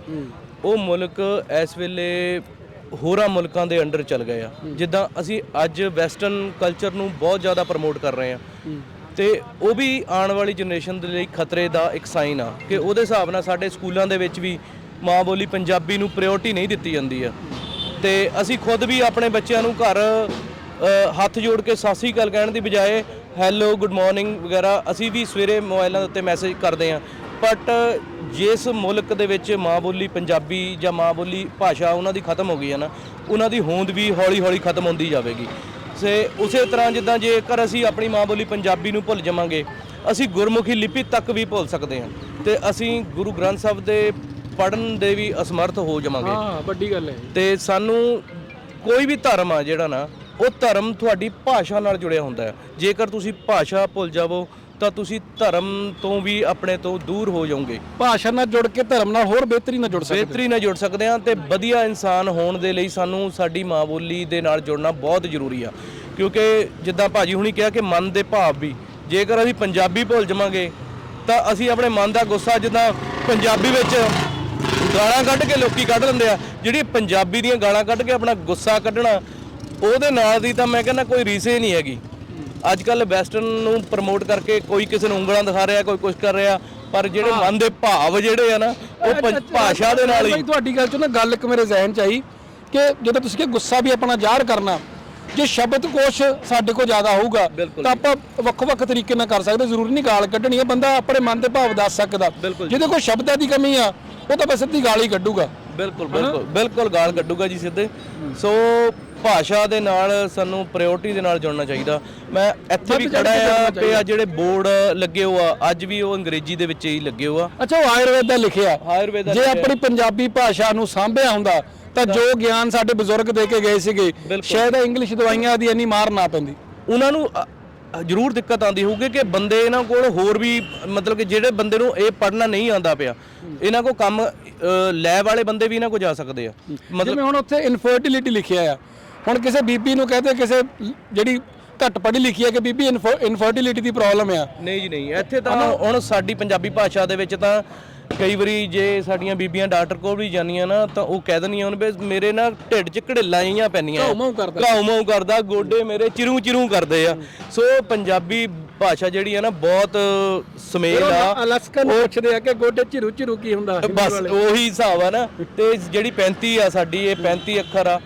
ਉਹ ਮੁਲਕ ਇਸ ਵੇਲੇ ਹੋਰਾਂ ਮੁਲਕਾਂ ਦੇ ਅੰਡਰ ਚੱਲ ਗਏ ਆ। ਜਿੱਦਾਂ ਅਸੀਂ ਅੱਜ ਵੈਸਟਰਨ ਕਲਚਰ ਨੂੰ ਬਹੁਤ ਜ਼ਿਆਦਾ ਪ੍ਰਮੋਟ ਕਰ ਰਹੇ ਆ। ਤੇ ਉਹ ਵੀ ਆਉਣ ਵਾਲੀ ਜਨਰੇਸ਼ਨ ਦੇ ਲਈ ਖਤਰੇ ਦਾ ਇੱਕ ਸਾਈਨ ਆ ਕਿ ਉਹਦੇ ਹਿਸਾਬ ਨਾਲ ਸਾਡੇ ਸਕੂਲਾਂ ਦੇ ਵਿੱਚ ਵੀ ਮਾਂ ਬੋਲੀ ਪੰਜਾਬੀ ਨੂੰ ਪ੍ਰਾਇੋਰਟੀ ਨਹੀਂ ਦਿੱਤੀ ਜਾਂਦੀ ਆ। ਤੇ ਅਸੀਂ ਖੁਦ ਵੀ ਆਪਣੇ ਬੱਚਿਆਂ ਨੂੰ ਘਰ ਅ, ਹੱਥ ਜੋੜ ਕੇ ਸ੍ਰੀ ਅਕਾਲ ਕਹਿਣ ਦੀ ਬਜਾਏ ਹੈਲੋ ਗੁੱਡ ਮਾਰਨਿੰਗ ਵਗੈਰਾ ਅਸੀਂ ਵੀ ਸਵੇਰੇ ਮੋਬਾਈਲਾਂ ਦੇ ਉੱਤੇ ਮੈਸੇਜ ਕਰਦੇ ਹਾਂ ਬਟ ਜਿਸ ਮੁਲਕ ਦੇ ਵਿੱਚ ਮਾਂ ਬੋਲੀ ਪੰਜਾਬੀ ਜਾਂ ਮਾਂ ਬੋਲੀ ਭਾਸ਼ਾ ਉਹਨਾਂ ਦੀ ਖਤਮ ਹੋ ਗਈ ਹੈ ਨਾ ਉਹਨਾਂ ਦੀ ਹੋਂਦ ਵੀ ਹੌਲੀ ਹੌਲੀ ਖਤਮ ਹੁੰਦੀ ਜਾਵੇਗੀ। ਸੇ ਉਸੇ ਤਰ੍ਹਾਂ ਜਿੱਦਾਂ ਜੇਕਰ ਅਸੀਂ ਆਪਣੀ ਮਾਂ ਬੋਲੀ ਪੰਜਾਬੀ ਨੂੰ ਭੁੱਲ ਜਾਵਾਂਗੇ ਅਸੀਂ ਗੁਰਮੁਖੀ ਲਿਪੀ ਤੱਕ ਵੀ ਭੁੱਲ ਸਕਦੇ ਹਾਂ ਤੇ ਅਸੀਂ ਗੁਰੂ ਗ੍ਰੰਥ ਸਾਹਿਬ ਦੇ ਪੜਨ ਦੇ ਵੀ ਅਸਮਰਥ ਹੋ ਜਾਵਾਂਗੇ। ਹਾਂ ਵੱਡੀ ਗੱਲ ਹੈ। ਤੇ ਸਾਨੂੰ ਕੋਈ ਵੀ ਧਰਮ ਆ ਜਿਹੜਾ ਨਾ ਉਹ ਧਰਮ ਤੁਹਾਡੀ ਭਾਸ਼ਾ ਨਾਲ ਜੁੜਿਆ ਹੁੰਦਾ ਹੈ। ਜੇਕਰ ਤੁਸੀਂ ਭਾਸ਼ਾ ਭੁੱਲ ਜਾਵੋ ਤਾਂ ਤੁਸੀਂ ਧਰਮ ਤੋਂ ਵੀ ਆਪਣੇ ਤੋਂ ਦੂਰ ਹੋ ਜਾਓਗੇ। ਭਾਸ਼ਾ ਨਾਲ ਜੁੜ ਕੇ ਧਰਮ ਨਾਲ ਹੋਰ ਬਿਹਤਰੀ ਨਾਲ ਜੁੜ ਸਕਦੇ ਬਿਹਤਰੀ ਨਾਲ ਜੁੜ ਸਕਦੇ ਹਾਂ ਤੇ ਵਧੀਆ ਇਨਸਾਨ ਹੋਣ ਦੇ ਲਈ ਸਾਨੂੰ ਸਾਡੀ ਮਾਂ ਬੋਲੀ ਦੇ ਨਾਲ ਜੁੜਨਾ ਬਹੁਤ ਜ਼ਰੂਰੀ ਆ। ਕਿਉਂਕਿ ਜਿੱਦਾਂ ਭਾਜੀ ਹੁਣੀ ਕਿਹਾ ਕਿ ਮਨ ਦੇ ਭਾਵ ਵੀ ਜੇਕਰ ਅਸੀਂ ਪੰਜਾਬੀ ਭੁੱਲ ਜਾਵਾਂਗੇ ਤਾਂ ਅਸੀਂ ਆਪਣੇ ਮਨ ਦਾ ਗੁੱਸਾ ਜਿੱਦਾਂ ਪੰਜਾਬੀ ਵਿੱਚ ਗਾਲਾਂ ਕੱਢ ਕੇ ਲੋਕੀ ਕੱਢ ਲੈਂਦੇ ਆ ਜਿਹੜੀ ਪੰਜਾਬੀ ਦੀਆਂ ਗਾਲਾਂ ਕੱਢ ਕੇ ਆਪਣਾ ਗੁੱਸਾ ਕੱਢਣਾ ਉਹਦੇ ਨਾਲ ਦੀ ਤਾਂ ਮੈਂ ਕਹਿੰਦਾ ਕੋਈ ਰੀਸੇ ਨਹੀਂ ਹੈਗੀ। ਅੱਜ ਕੱਲ ਵੈਸਟਰਨ ਨੂੰ ਪ੍ਰਮੋਟ ਕਰਕੇ ਕੋਈ ਕਿਸੇ ਨੂੰ ਉਂਗਲਾਂ ਦਿਖਾ ਰਿਹਾ ਕੋਈ ਕੁਝ ਕਰ ਰਿਹਾ ਪਰ ਜਿਹੜੇ ਮਨ ਦੇ ਭਾਵ ਜਿਹੜੇ ਆ ਨਾ ਉਹ ਭਾਸ਼ਾ ਦੇ ਨਾਲ ਹੀ। ਭਾਈ ਤੁਹਾਡੀ ਗੱਲ ਚੋਂ ਨਾ ਗੱਲ ਇੱਕ ਮੇਰੇ ਜ਼ਿਹਨ ਚ ਆਈ ਕਿ ਜਦੋਂ ਤੁਸੀਂ ਕਿ ਗੁੱਸਾ ਵੀ ਆਪਣਾ ਜ਼ਾਹਰ ਕਰਨਾ ਜੇ ਸ਼ਬਦ ਕੋਸ਼ ਸਾਡੇ ਕੋਲ ਜ਼ਿਆਦਾ ਹੋਊਗਾ ਤਾਂ ਆਪਾਂ ਵੱਖ-ਵੱਖ ਤਰੀਕੇ ਨਾਲ ਕਰ ਸਕਦੇ ਜ਼ਰੂਰੀ ਨਹੀਂ ਗਾਲ ਕੱਢਣੀ ਹੈ ਬੰਦਾ ਆਪਣੇ ਮਨ ਦੇ ਭਾਵ ਦੱਸ ਸਕਦਾ। ਜਿਹਦੇ ਕੋਲ ਸ਼ਬਦਾਂ ਦੀ ਕਮੀ ਆ ਉਹ ਤਾਂ ਬਸ ਸਿੱਧੀ ਗਾਲ ਹੀ ਕੱਢੂਗਾ। ਬਿਲਕੁਲ ਬਿਲਕੁਲ ਬਿਲਕੁਲ ਗਾਲ ਕੱਢੂਗਾ ਜੀ ਸਿੱਧੇ। ਸੋ ਭਾਸ਼ਾ ਦੇ ਨਾਲ ਸਾਨੂੰ ਪ੍ਰਾਇੋਰਟੀ ਦੇ ਨਾਲ ਜੁੜਨਾ ਚਾਹੀਦਾ। ਮੈਂ ਇੱਥੇ ਵੀ ਖੜਾ ਕੇ ਆ ਤੇ ਆ ਜਿਹੜੇ ਬੋਰਡ ਲੱਗੇ ਹੋ ਆ ਅੱਜ ਵੀ ਉਹ ਅੰਗਰੇਜ਼ੀ ਦੇ ਵਿੱਚ ਹੀ ਲੱਗੇ ਹੋ ਆ। ਅੱਛਾ ਉਹ ਆਯੁਰਵੇਦ ਦਾ ਲਿਖਿਆ। ਆਯੁਰਵੇਦ ਦਾ ਜੇ। ਆਪਣੀ ਪੰਜਾਬੀ ਭਾਸ਼ਾ ਨੂੰ ਸਾਂਭਿਆ ਹੁੰਦਾ ਤਾਂ ਜੋ ਗਿਆਨ ਸਾਡੇ ਬਜ਼ੁਰਗ ਦੇ ਕੇ ਗਏ ਸੀਗੇ ਸ਼ਾਇਦ ਇੰਗਲਿਸ਼ ਦਵਾਈਆਂ ਦੀ ਇੰਨੀ ਮਾਰ ਨਾ ਪੈਂਦੀ। ਉਹਨਾਂ ਨੂੰ ਜ਼ਰੂਰ ਦਿੱਕਤ ਆਉਂਦੀ ਹੋਊਗੀ ਕਿ ਬੰਦੇ ਇਹਨਾਂ ਕੋਲ ਹੋਰ ਵੀ ਮਤਲਬ ਕਿ ਜਿਹੜੇ ਬੰਦੇ ਨੂੰ ਇਹ ਪੜ੍ਹਨਾ ਨਹੀਂ ਆਉਂਦਾ ਪਿਆ ਇਹਨਾਂ ਕੋਲ ਕੰਮ ਲੈ ਵਾਲੇ ਬੰਦੇ ਵੀ ਇਹਨਾਂ ਕੋਲ ਜਾ ਸਕਦੇ ਆ। ਮਤਲਬ ਜਿਵੇਂ ਹੁਣ ਉੱਥੇ ਇਨਫਰਟੀਲਿਟੀ ਲਿਖਿਆ ਆ। ਹੁਣ ਕਿਸੇ ਬੀਬੀ ਨੂੰ ਕਹਦੇ ਕਿਸੇ ਜਿਹੜੀ ਘੱਟ ਪੜ੍ਹੀ ਲਿਖੀ ਹੈ ਕਿ ਬੀਬੀ ਇਨਫਰਟੀਲਿਟੀ ਦੀ ਪ੍ਰੋਬਲਮ ਆ। ਨਹੀਂ ਜੀ ਨਹੀਂ। ਇੱਥੇ ਤਾਂ ਹੁਣ ਸਾਡੀ ਪੰਜਾਬੀ ਭਾਸ਼ਾ ਦੇ ਵਿੱਚ ਤਾਂ ਕਈ ਵਾਰੀ ਜੇ ਸਾਡੀਆਂ ਬੀਬੀਆਂ ਡਾਕਟਰ ਕੋਲ ਵੀ ਜਾਂਦੀਆਂ ਨਾ ਤਾਂ ਉਹ ਕਹਿ ਦਿੰਦੀਆਂ ਵੀ ਮੇਰੇ ਨਾ ਢਿੱਡ 'ਚ ਘੜੇਲਾਂ ਆਈਆਂ ਪੈਣੀਆਂ ਘਾਉ-ਮਾਊ ਕਰਦਾ। ਕਰਦਾ ਗੋਡੇ ਮੇਰੇ ਚਿਰੂ ਚਿਰੂ ਕਰਦੇ ਆ। ਸੋ ਪੰਜਾਬੀ ਭਾਸ਼ਾ ਜਿਹੜੀ ਆ ਨਾ ਬਹੁਤ ਸਮੇਲ ਆ। ਅਲਸਕਨ ਪੁੱਛਦੇ ਆ ਕਿ ਗੋਡੇ ਝਿਰੂ ਝਿਰੂ ਕੀ ਹੁੰਦਾ ਬਸ ਉਹੀ ਹਿਸਾਬ ਆ ਨਾ। ਤੇ ਜਿਹੜੀ 35 ਆ ਸਾਡੀ ਇਹ 35 ਅੱਖਰ ਆ।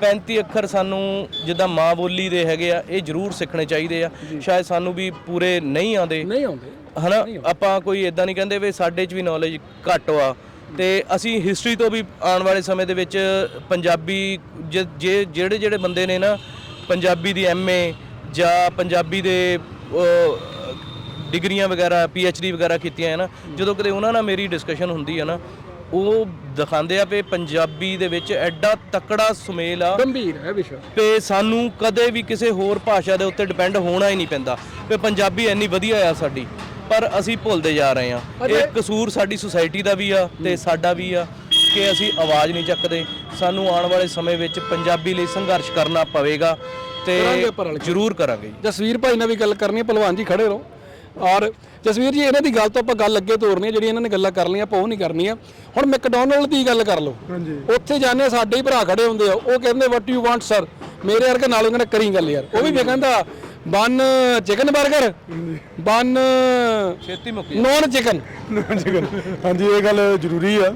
35 ਅੱਖਰ ਸਾਨੂੰ ਜਿੱਦਾਂ ਮਾਂ ਬੋਲੀ ਦੇ ਹੈਗੇ ਆ ਇਹ ਜ਼ਰੂਰ ਸਿੱਖਣੇ ਚਾਹੀਦੇ ਆ। ਸ਼ਾਇਦ ਸਾਨੂੰ ਵੀ ਪੂਰੇ ਨਹੀਂ ਆਉਂਦੇ। ਨਹੀਂ ਆਉਂਦੇ। ਹਨਾ? ਆਪਾਂ ਕੋਈ ਇਦਾਂ ਨਹੀਂ ਕਹਿੰਦੇ ਵੀ ਸਾਡੇ 'ਚ ਵੀ ਨੌਲੇਜ ਘੱਟ ਆ ਤੇ ਅਸੀਂ ਹਿਸਟਰੀ ਤੋਂ ਵੀ ਆਉਣ ਵਾਲੇ ਸਮੇਂ ਦੇ ਵਿੱਚ ਪੰਜਾਬੀ ਜੇ ਜਿਹੜੇ ਜਿਹੜੇ ਬੰਦੇ ਨੇ ਨਾ ਪੰਜਾਬੀ ਦੀ ਐਮਏ ਜਾਂ ਪੰਜਾਬੀ ਦੇ ਡਿਗਰੀਆਂ ਵਗੈਰਾ ਡੀ ਵਗੈਰਾ ਕੀਤੀਆਂ ਹੈ ਨਾ ਜਦੋਂ ਕਦੇ ਉਹਨਾਂ ਨਾਲ ਮੇਰੀ ਡਿਸਕਸ਼ਨ ਹੁੰਦੀ ਹੈ ਨਾ ਉਹ ਦਿਖਾਉਂਦੇ ਆ ਵੀ ਪੰਜਾਬੀ ਦੇ ਵਿੱਚ ਐਡਾ ਤਕੜਾ ਸੁਮੇਲ ਆ। ਗੰਭੀਰ ਹੈ ਵਿਸ਼ਾ। ਤੇ ਸਾਨੂੰ ਕਦੇ ਵੀ ਕਿਸੇ ਹੋਰ ਭਾਸ਼ਾ ਦੇ ਉੱਤੇ ਡਿਪੈਂਡ ਹੋਣਾ ਹੀ ਨਹੀਂ ਪੈਂਦਾ ਕਿ ਪੰਜਾਬੀ ਇੰਨੀ ਵਧੀਆ ਆ ਸਾਡੀ। ਪਰ ਅਸੀਂ ਭੁੱਲਦੇ ਜਾ ਰਹੇ ਆ ਇਹ ਕਸੂਰ ਸਾਡੀ ਸੁਸਾਇਟੀ ਦਾ ਵੀ ਆ ਤੇ ਸਾਡਾ ਵੀ ਆ ਕਿ ਅਸੀਂ ਆਵਾਜ਼ ਨਹੀਂ ਚੱਕਦੇ। ਸਾਨੂੰ ਆਉਣ ਵਾਲੇ ਸਮੇਂ ਵਿੱਚ ਪੰਜਾਬੀ ਲਈ ਸੰਘਰਸ਼ ਕਰਨਾ ਪਵੇਗਾ ਤੇ। ਜ਼ਰੂਰ ਕਰਾਂਗੇ। ਜਸਵੀਰ ਭਾਈ ਨਾਲ ਵੀ ਗੱਲ ਕਰਨੀ ਹੈ ਪਹਿਲਵਾਨ ਜੀ ਖੜੇ ਰਹੋ। ਔਰ ਜਸਵੀਰ ਜੀ ਇਹਨਾਂ ਦੀ ਗੱਲ ਤੋਂ ਆਪਾਂ ਗੱਲ ਅੱਗੇ ਤੋਰਨੀ ਹੈ ਜਿਹੜੀ ਇਹਨਾਂ ਨੇ ਗੱਲਾਂ ਕਰ ਲਈਆਂ ਆਪਾਂ ਉਹ ਨਹੀਂ ਕਰਨੀਆਂ। ਹੁਣ ਮੈਕਡੋਨਲਡ ਦੀ ਗੱਲ ਕਰ ਲਓ। ਉੱਥੇ ਜਾਂਦੇ ਸਾਡੇ ਹੀ ਭਰਾ ਖੜੇ ਹੁੰਦੇ ਆ। ਉਹ ਕਹਿੰਦੇ ਵਾਟ ਯੂ ਵਾਂਟ ਸਰ ਮੇਰੇ ਵਰਗੇ ਨਾਲ ਉਹਨਾਂ ਨੇ ਕਰੀ ਗੱਲ ਯਾਰ। ਉਹ ਵੀ ਵੇ ਕਹਿੰਦਾ ਬਨ ਚਿਕਨ 버ਗਰ ਬਨ ਛੇਤੀ ਮੁੱਕ ਨੌਨ ਚਿਕਨ ਚਿਕਨ ਹਾਂਜੀ ਇਹ ਗੱਲ ਜ਼ਰੂਰੀ ਆ।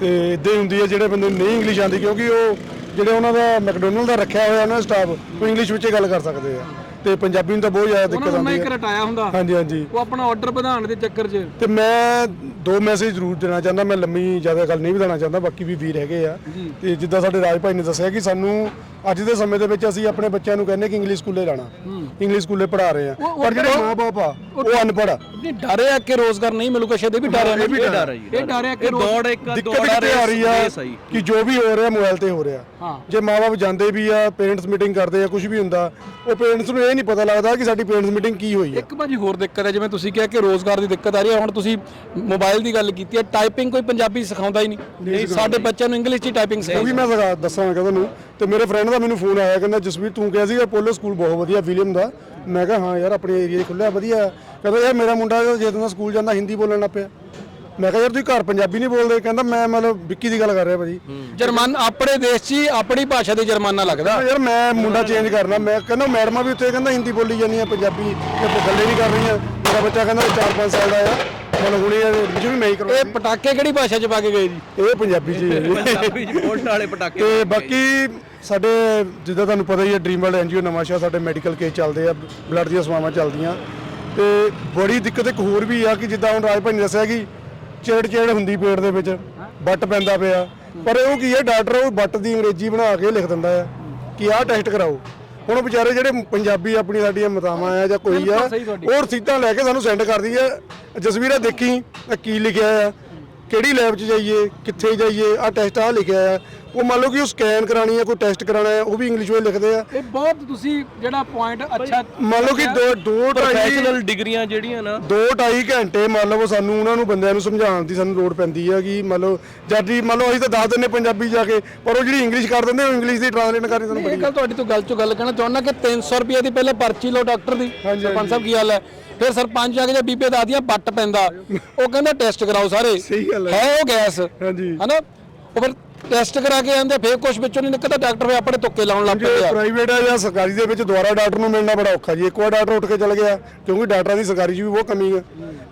ਤੇ ਇਦਾਂ ਹੀ ਹੁੰਦੀ ਹੈ ਜਿਹੜੇ ਬੰਦੇ ਨੂੰ ਨਹੀਂ ਇੰਗਲਿਸ਼ ਆਉਂਦੀ ਕਿਉਂਕਿ ਉਹ ਜਿਹੜੇ ਉਹਨਾਂ ਦਾ ਮੈਕਡੋਨਲਡ ਦਾ ਰੱਖਿਆ ਹੋਇਆ ਉਹਨਾਂ ਦਾ ਸਟਾਫ ਉਹ ਇੰਗਲਿਸ਼ ਵਿੱਚ ਹੀ ਗੱਲ ਕਰ ਸਕਦੇ ਆ। ਤੇ ਪੰਜਾਬੀ ਨੂੰ ਤਾਂ ਬਹੁਤ ਜ਼ਿਆਦਾ ਦਿੱਕਤ ਉਹਨਾਂ ਨੂੰ ਆਉਂਦੀ ਇੱਕ ਹੈ। ਰਟਾਇਆ ਹੁੰਦਾ। ਹਾਂਜੀ ਹਾਂਜੀ। ਉਹ ਆਪਣਾ ਆਰਡਰ ਵਧਾਉਣ ਦੇ ਚੱਕਰ 'ਚ। ਤੇ ਮੈਂ ਦੋ ਮੈਸੇਜ ਜ਼ਰੂਰ ਦੇਣਾ ਚਾਹੁੰਦਾ ਮੈਂ ਲੰਮੀ ਜ਼ਿਆਦਾ ਗੱਲ ਨਹੀਂ ਵਧਾਉਣਾ ਚਾਹੁੰਦਾ ਬਾਕੀ ਵੀ ਵੀਰ ਹੈਗੇ ਆ। ਤੇ ਜਿੱਦਾਂ ਸਾਡੇ ਰਾਜ ਭਾਈ ਨੇ ਦੱਸਿਆ ਕਿ ਸਾਨੂੰ ਅੱਜ ਦੇ ਸਮੇਂ ਦੇ ਵਿੱਚ ਅਸੀਂ ਆਪਣੇ ਬੱਚਿਆਂ ਨੂੰ ਕਹਿੰਦੇ ਕਿ ਇੰਗਲਿਸ਼ ਸਕੂਲੇ ਲਾਣਾ ਇੰਗਲਿਸ਼ ਸਕੂਲੇ ਪੜ੍ਹਾ ਰਹੇ ਆ। ਉਹ- ਪਰ ਜਿਹੜੇ ਉਹ- ਮਾਪੇ ਆ ਉਹ ਅਨਪੜ੍ਹ ਆ। ਨਹੀਂ ਡਰ ਆ ਕਿ ਰੋਜ਼ਗਾਰ ਨਹੀਂ ਮਿਲੂਗਾ ਸ਼ਾਇਦ ਇਹ ਵੀ ਡਰ ਹੈ ਨਾ ਇਹ ਵੀ ਜੀ। ਡਰ ਹੈ ਇਹ ਡਰ ਹੈ ਕਿ ਇਹ ਰੋਜ਼- ਦੌੜ ਇੱਕ ਦਿੱਕਤ ਦੌੜਾ ਕਿੱਥੇ ਆ ਰਹੀ ਆ ਜੀ। ਕਿ ਜੋ ਵੀ ਹੋ ਰਿਹਾ ਮੋਬਾਈਲ ਤੇ ਹੋ ਰਿਹਾ। ਹਾਂ। ਜੇ ਮਾਪੇ ਜਾਂਦੇ ਵੀ ਆ ਪੇਰੈਂਟਸ ਮੀਟਿੰਗ ਕਰਦੇ ਆ ਕੁਝ ਵੀ ਹੁੰਦਾ ਉਹ ਪੇਰੈਂਟਸ ਨੂੰ ਇਹ ਨਹੀਂ ਪਤਾ ਲੱਗਦਾ ਕਿ ਸਾਡੀ ਪੇਰੈਂਟਸ ਮੀਟਿੰਗ ਕੀ ਹੋਈ ਆ ਇੱਕ ਭਾਜੀ ਹੋਰ ਦਿੱਕਤ ਹੈ ਜਿਵੇਂ ਤੁਸੀਂ ਕਿਹਾ ਕਿ ਰੋਜ਼ਗਾਰ ਦੀ ਦਿੱਕਤ ਆ ਰਹੀ ਹੈ ਹੁਣ ਤੁਸੀਂ ਮੋਬਾਈਲ ਦੀ ਗੱਲ ਕੀਤੀ ਹੈ ਟਾਈਪਿੰਗ ਕੋਈ ਪੰਜਾਬੀ ਸਿਖਾਉਂਦਾ ਹੀ ਨਹੀਂ। ਸਾਡੇ ਬੱਚਿਆਂ ਨੂੰ ਇੰਗਲਿਸ਼ 'ਚ ਹੀ ਟਾਈਪਿੰਗ ਵੀ ਮੈਂ ਸਗਾ ਦੱਸਾਂਗਾ ਤੁਹਾਨੂੰ ਤੇ ਮੇਰੇ ਫਰੈਂਡ ਦਾ ਮੈਨੂੰ ਫੋਨ ਆਇਆ ਕਹਿੰਦਾ ਜਸਵੀਰ ਤੂੰ ਕਿਹਾ ਸੀ ਅਪੋਲੋ ਸਕੂਲ ਬਹੁਤ ਵਧੀਆ ਵਿਲੀਅਮ ਦਾ। ਮੈਂ ਕਿਹਾ ਹਾਂ ਯਾਰ ਆਪਣੇ ਏਰੀਆ 'ਚ ਖੁੱਲਿਆ ਵਧੀਆ ਕਹਿੰਦਾ ਯਾਰ ਮੇਰਾ ਮੁੰਡਾ ਜਦੋਂ ਦਾ ਸਕੂਲ ਜਾਂਦਾ ਹਿੰਦੀ ਬੋਲਣ ਲੱਗ ਪਿਆ। ਮੈਂ ਕਿਹਾ ਯਾਰ ਤੁਸੀਂ ਘਰ ਪੰਜਾਬੀ ਨਹੀਂ ਬੋਲਦੇ ਕਹਿੰਦਾ ਮੈਂ ਮਤਲਬ ਵਿੱਕੀ ਦੀ ਗੱਲ ਕਰ ਰਿਹਾ ਭਾਜੀ। ਜਰਮਨ ਆਪਣੇ ਦੇਸ਼ 'ਚ ਹੀ ਆਪਣੀ ਭਾਸ਼ਾ ਦੇ ਜਰਮਾਨਾ ਲੱਗਦਾ। ਯਾਰ ਮੈਂ ਮੁੰਡਾ ਚੇਂਜ ਕਰਨਾ ਮੈਂ ਕਹਿੰਦਾ ਮੈਡਮਾਂ ਵੀ ਉੱਤੇ ਕਹਿੰਦਾ ਹਿੰਦੀ ਬੋਲੀ ਜਾਂਦੀਆਂ ਪੰਜਾਬੀ ਤੇ ਗੱਲੇ ਨਹੀਂ ਕਰ ਰਹੀਆਂ। ਮੇਰਾ ਬੱਚਾ ਕਹਿੰਦਾ 4-5 ਸਾਲ ਦਾ ਆ ਮਤਲਬ ਹੁਣੇ ਐਡਮਿਸ਼ਨ ਵੀ ਮੈਂ ਹੀ ਇਹ ਕਰਵਾਈ ਪਟਾਕੇ ਕਿਹੜੀ ਭਾਸ਼ਾ 'ਚ ਪਾ ਕੇ ਗਏ ਜੀ? ਇਹ ਪੰਜਾਬੀ ਚ ਹੀ ਹੈ ਜੀ। ਪੰਜਾਬੀ ਚ ਬੋਲਣ ਵਾਲੇ ਪਟਾਕੇ ਤੇ ਬਾਕੀ ਸਾਡੇ ਜਿੱਦਾਂ ਤੁਹਾਨੂੰ ਪਤਾ ਹੀ ਹੈ ਡ੍ਰੀਮ ਵਰਲਡ ਐਨਜੀਓ ਨਵਾਂ ਸ਼ਹਿਰ ਸਾਡੇ ਮੈਡੀਕਲ ਕੇਸ ਚੱਲਦੇ ਆ ਬਲੱਡ ਦੀਆਂ ਸੇਵਾਵਾਂ ਚੱਲਦੀਆਂ। ਤੇ ਬੜੀ ਦਿੱਕਤ ਇੱਕ ਹੋਰ ਵੀ ਆ ਕਿ ਜਿੱਦਾਂ ਹੁਣ ਰਾਜ ਭਾਈ ਨੇ ਦੱਸਿਆ ਕਿ ਚਿੜ ਚਿੜ ਹੁੰਦੀ ਪੇਟ ਦੇ ਵਿੱਚ ਬੱਟ ਪੈਂਦਾ ਪਿਆ। ਪਰ ਉਹ ਕੀ ਹੈ ਡਾਕਟਰ ਉਹ ਬੱਟ ਦੀ ਅੰਗਰੇਜ਼ੀ ਬਣਾ ਕੇ ਲਿਖ ਦਿੰਦਾ ਆ ਕਿ ਆਹ ਟੈਸਟ ਕਰਾਓ। ਹੁਣ ਵਿਚਾਰੇ ਜਿਹੜੇ ਪੰਜਾਬੀ ਆਪਣੀ ਸਾਡੀਆਂ ਮਾਤਾਵਾਂ ਆ ਜਾਂ ਕੋਈ ਆ ਉਹ ਰਸੀਦਾਂ ਲੈ ਕੇ ਸਾਨੂੰ ਸੈਂਡ ਕਰਦੀ ਆ। ਜਸਵੀਰਾ ਦੇਖੀ ਕੀ ਲਿਖਿਆ ਆ? ਕਿਹੜੀ ਲੈਬ 'ਚ ਜਾਈਏ ਕਿੱਥੇ ਜਾਈਏ ਆ ਟੈਸਟ ਆ ਲਿਖਿਆ ਆ। ਉਹ ਮੰਨ ਲਓ ਕਿ ਉਹ ਸਕੈਨ ਕਰਾਣੀ ਹੈ ਕੋਈ ਟੈਸਟ ਕਰਾਣਾ ਹੈ ਉਹ ਵੀ ਇੰਗਲਿਸ਼ ਵਿੱਚ ਲਿਖਦੇ ਆ। ਇਹ ਬਹੁਤ ਤੁਸੀਂ ਜਿਹੜਾ ਪੁਆਇੰਟ ਅੱਛਾ ਮੰਨ ਲਓ ਕਿ ਦੋ ਦੋ ਢਾਈ ਪ੍ਰੋਫੈਸ਼ਨਲ ਡਿਗਰੀਆਂ ਜਿਹੜੀਆਂ ਨਾ। ਦੋ ਢਾਈ ਘੰਟੇ ਮੰਨ ਲਓ ਸਾਨੂੰ ਉਹਨਾਂ ਨੂੰ ਬੰਦਿਆਂ ਨੂੰ ਸਮਝਾਉਣ ਦੀ ਸਾਨੂੰ ਲੋੜ ਪੈਂਦੀ ਹੈ ਕਿ ਮੰਨ ਲਓ ਜਦ ਵੀ ਮੰਨ ਲਓ ਅਸੀਂ ਤਾਂ ਦੱਸ ਦਿੰਦੇ ਪੰਜਾਬੀ ਜਾ ਕੇ ਪਰ ਉਹ ਜਿਹੜੀ ਇੰਗਲਿਸ਼ ਕਰ ਦਿੰਦੇ ਉਹ ਇੰਗਲਿਸ਼ ਦੀ ਟ੍ਰਾਂਸਲੇਟ ਕਰਨੀ ਸਾਨੂੰ ਇਹ ਬੜੀ ਗੱਲ ਤੁਹਾਡੀ ਤੋਂ ਗੱਲ ਚੋਂ ਗੱਲ ਕਹਿਣਾ ਚਾਹੁੰਦਾ ਕਿ 300 ਰੁਪਏ ਦੀ ਪਹਿਲੇ ਪਰਚੀ ਲਓ ਡਾਕਟਰ ਦੀ। ਸਰਪੰਚ ਸਾਹਿਬ ਕੀ ਹਾਲ ਹੈ? ਫਿਰ ਸਰਪੰਚ ਆ ਕੇ ਜੇ ਬੀਬੀ ਦਾਦੀਆਂ ਬੱਟ ਪੈਂਦਾ ਉਹ ਕਹਿੰਦਾ ਟੈਸਟ ਕਰਾਓ ਸਾਰੇ। ਸਹੀ ਗੱਲ ਹੈ। ਹੈ ਉਹ ਗੈਸ। ਹਾਂਜੀ। ਹਨਾ? ਉਹ ਫਿਰ ਟੈਸਟ ਕਰਾ ਕੇ ਆਂਦੇ ਫਿਰ ਕੁਝ ਵਿੱਚੋਂ ਨਹੀਂ ਨਿਕਲਦਾ ਡਾਕਟਰ ਫਿਰ ਆਪਣੇ ਤੁੱਕੇ ਲਾਉਣ ਲੱਗ ਜੇ ਆ। ਪ੍ਰਾਈਵੇਟ ਹੈ ਜਾਂ ਸਰਕਾਰੀ ਦੇ ਵਿੱਚ ਦੁਆਰਾ ਡਾਕਟਰ ਨੂੰ ਮਿਲਣਾ ਬੜਾ ਔਖਾ ਜੀ। ਇੱਕ ਵਾਰ ਡਾਕਟਰ ਉੱਠ ਕੇ ਚਲ ਗਿਆ ਕਿਉਂਕਿ ਡਾਕਟਰਾਂ ਦੀ ਸਰਕਾਰੀ 'ਚ ਵੀ ਬਹੁਤ ਕਮੀ ਹੈ